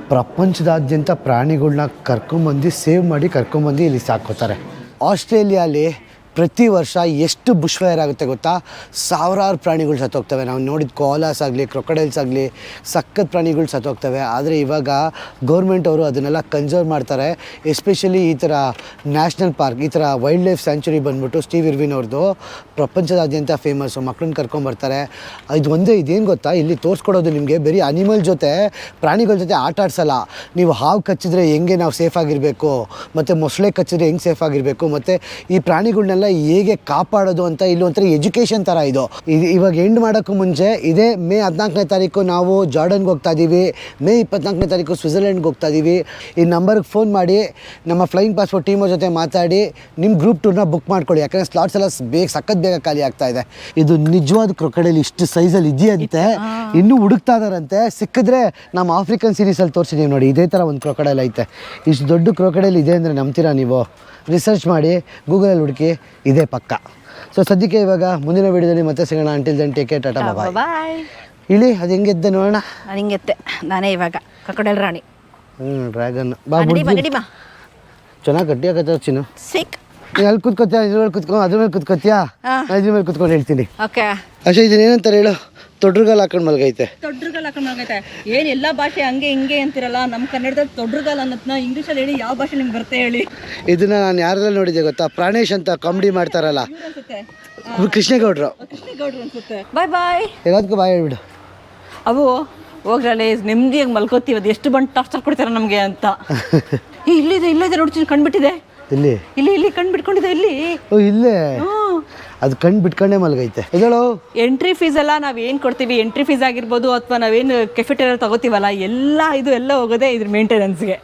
ಪ್ರಪಂಚದಾದ್ಯಂತ ಪ್ರಾಣಿಗಳನ್ನ ಕರ್ಕೊಂಬಂದು ಸೇವ್ ಮಾಡಿ ಕರ್ಕೊಂಬಂದು ಇಲ್ಲಿ ಸಾಕೋತಾರೆ ಆಸ್ಟ್ರೇಲಿಯಾಲಿ ಪ್ರತಿ ವರ್ಷ ಎಷ್ಟು ಬುಷ್ ಫೈರ್ ಆಗುತ್ತೆ ಗೊತ್ತಾ? ಸಾವಿರಾರು ಪ್ರಾಣಿಗಳು ಸತ್ತೋಗ್ತವೆ. ನಾವು ನೋಡಿದ ಕೋಲಾಸ್ ಆಗಲಿ, ಕ್ರೊಕಡೈಲ್ಸ್ ಆಗಲಿ, ಸಖತ್ ಪ್ರಾಣಿಗಳು ಸತ್ತೋಗ್ತವೆ. ಆದರೆ ಇವಾಗ ಗೌರ್ಮೆಂಟ್ ಅವರು ಅದನ್ನೆಲ್ಲ ಕನ್ಸರ್ವ್ ಮಾಡ್ತಾರೆ. ಎಸ್ಪೆಷಲಿ ಈ ಥರ ನ್ಯಾಷನಲ್ ಪಾರ್ಕ್ ಈ ಥರ ವೈಲ್ಡ್ ಲೈಫ್ ಸ್ಯಾಂಚುರಿ ಬಂದ್ಬಿಟ್ಟು ಸ್ಟೀವ್ ಇರ್ವಿನ್ ಅವ್ರದ್ದು ಪ್ರಪಂಚದಾದ್ಯಂತ ಫೇಮಸ್ಸು ಮಕ್ಕಳನ್ನ ಕರ್ಕೊಂಬರ್ತಾರೆ ಇದು ಒಂದೇ ಇದೇನು ಗೊತ್ತಾ? ಇಲ್ಲಿ ತೋರಿಸ್ಕೊಡೋದು ನಿಮಗೆ ಬರೀ ಅನಿಮಲ್ ಜೊತೆ, ಪ್ರಾಣಿಗಳ ಜೊತೆ ಆಟ ಆಡ್ಸಲ್ಲ. ನೀವು ಹಾವು ಕಚ್ಚಿದ್ರೆ ಹೆಂಗೆ ನಾವು ಸೇಫ್ ಆಗಿರಬೇಕು? ಮತ್ತು ಮೊಸಳೆ ಕಚ್ಚಿದ್ರೆ ಹೆಂಗೆ ಸೇಫ್ ಆಗಿರಬೇಕು? ಮತ್ತು ಈ ಪ್ರಾಣಿಗಳನ್ನೆಲ್ಲ ಹೇಗೆ ಕಾಪಾಡೋದು ಅಂತ ಇಲ್ಲಿ ಒಂಥರ ಎಜುಕೇಷನ್ ಥರ ಇದು. ಇವಾಗ ಎಂಡ್ ಮಾಡೋಕ್ಕೂ ಮುಂಚೆ ಇದೇ ಮೇ ಹದಿನಾಲ್ಕನೇ ತಾರೀಕು ನಾವು ಜಾರ್ಡನ್ಗೆ ಹೋಗ್ತಾ ಇದ್ದೀವಿ ಮೇ ಇಪ್ಪತ್ನಾಲ್ಕನೇ ತಾರೀಕು ಸ್ವಿಟ್ಜರ್ಲೆಂಡ್ಗೆ ಹೋಗ್ತಾ ಇದ್ದೀವಿ ಈ ನಂಬರ್ಗೆ ಫೋನ್ ಮಾಡಿ ನಮ್ಮ ಫ್ಲೈಯಿಂಗ್ ಪಾಸ್ಪೋರ್ಟ್ ಟೀಮರ್ ಜೊತೆ ಮಾತಾಡಿ ನಿಮ್ಮ ಗ್ರೂಪ್ ಟೂರ್ನ ಬುಕ್ ಮಾಡ್ಕೊಳ್ಳಿ. ಯಾಕಂದರೆ ಸ್ಲಾಟ್ಸ್ ಎಲ್ಲ ಬೇಗ ಸಖತ್ ಬೇಗ ಖಾಲಿ ಆಗ್ತಾ ಇದೆ. ಇದು ನಿಜವಾದ ಕ್ರೊಕಡೈಲ್ ಇಷ್ಟು ಸೈಜಲ್ಲಿ ಇದೆಯಂತೆ. ಇನ್ನೂ ಹುಡುಕ್ತಾ ಇದಾರಂತೆ. ಸಿಕ್ಕಿದ್ರೆ ನಮ್ಮ ಆಫ್ರಿಕನ್ ಸೀರೀಸಲ್ಲಿ ತೋರಿಸಿದ್ದೀವಿ ನೋಡಿ. ಇದೇ ಥರ ಒಂದು ಕ್ರೊಕಡಲ್ ಐತೆ. ಇಷ್ಟು ದೊಡ್ಡ ಕ್ರೊಕಡಲ್ ಇದೆ ಅಂದರೆ ನಂಬ್ತೀರಾ ನೀವು? ರಿಸರ್ಚ್ ಮಾಡಿ ಗೂಗಲಲ್ಲಿ ಹುಡುಕಿ ಇದೇ ಪಕ್ಕ. ಸೊ ಸದ್ಯಕ್ಕೆ ಇವಾಗ ಮುಂದಿನ ವಿಡಿಯೋದಲ್ಲಿ ಮತ್ತೆ ಸಿಗೋಣ. ಅಂಟಿಲ್ ದೆನ್ ಟೇಕ್ ಟಾಟಾ ಬಾಬಾ ಬಾಯ್ ಇಳಿ ಅದು ಹೆಂಗೆದ್ದೆ ನೋಡೋಣ? ನಾನು ಹಿಂಗೆತ್ತೆ ನಾನೇ ಇವಾಗ ಕಕ್ಕಡಲ್ ರಾಣಿ. ಹ್ಞೂ ಡ್ರ್ಯಾಗನ್ ಬಾ ಬುಡಿ ಬಾ ಚೆನ್ನಾಗಿ ಗಟ್ಟಿ ಆಗತ್ತೆ ಚಿನ್ನು. ಸಿಕ್ ಅಲ್ಲಿ ಕುತ್ಕೋತಿಯಾ? ಇದ್ರ ಮೇಲೆ ಕುತ್ಕೊಂಡು ಅದ್ರ ಮೇಲೆ ಕುತ್ಕೋತಿಯಾ. ಇದ್ರ ಮೇಲೆ ಕೂತ್ಕೊಂಡು ಹೇಳ್ತೀನಿ. ಓಕೆ. ಅಷ್ಟೇ ಇದನ್ನ ಏನಂತಾರೆ ಹೇಳು? ತೊಡ್ರುಗಾಲ ಹಾಕೊಂಡು ಮಲಗೈತೆ. ತೊಡ್ರುಗಾಲ ಹಾಕೊಂಡು ಮಲಗೈತೆ. ಏನ್ ಎಲ್ಲ ಭಾಷೆ ಹಂಗೆ ಹಿಂಗೆ ಅಂತಿರಲ್ಲ ನಮ್ಮ ಕನ್ನಡದಲ್ಲಿ ತೊಡ್ರುಗಾಲ ಅನ್ನೋದನ್ನ ಇಂಗ್ಲೀಷಲ್ಲಿ ಹೇಳಿ ಯಾವ ಭಾಷೆ ನಿಮ್ಗೆ ಬರುತ್ತೆ ಹೇಳಿ? ಇದನ್ನ ನಾನು ಯಾರ್ದ್ರಲ್ಲಿ ನೋಡಿದ್ದೆ ಗೊತ್ತಾ? ಪ್ರಾಣೇಶ್ ಅಂತ ಕಾಮಿಡಿ ಮಾಡ್ತಾರಲ್ಲ. ಕೃಷ್ಣೇಗೌಡರು. ಕೃಷ್ಣೇಗೌಡ್ರು ಅನ್ಸುತ್ತೆ. ಬಾಯ್ ಬಾಯ್ ಎಲ್ಲದಕ್ಕೂ ಬಾಯ್ ಹೇಳ್ಬಿಡು. ಅವು ಹೋಗ್ರಲ್ಲೇ ನೆಮ್ಮದಿಯಾಗಿ ಮಲ್ಕೋತೀವಿ. ಅದು ಎಷ್ಟು ಬಂದು ಟಾರ್ಚರ್ ಕೊಡ್ತಾರೆ ನಮಗೆ ಅಂತ. ಇಲ್ಲಿದೆ ಇಲ್ಲಿದೆ ನೋಡ್ತೀನಿ ಕಣ್ಬಿಟ್ಟಿದೆ. ಇಲ್ಲಿ? ಇಲ್ಲಿ ಇಲ್ಲಿ ಕಣ್ ಬಿಟ್ಕೊಂಡಿದೆ ಇಲ್ಲಿ. ಓ ಇಲ್ಲೇ? ಅದು ಕಣ್ಣು ಬಿಟ್ಕೊಂಡೇ ಮಲಗೈತೆ. ಇದಳು? ಎಂಟ್ರಿ ಫೀಸ್ ಎಲ್ಲ ನಾವು ಏನು ಕೊಡ್ತೀವಿ? ಎಂಟ್ರಿ ಫೀಸ್ ಆಗಿರ್ಬೋದು ಅಥವಾ ನಾವೇನು ಕೆಫೆಟೇರಿಯಲ್ ತಗೋತೀವಲ್ಲ ಎಲ್ಲ ಇದು ಎಲ್ಲ ಹೋಗೋದೇ ಇದ್ರ ಮೇಂಟೆನೆನ್ಸ್ಗೆ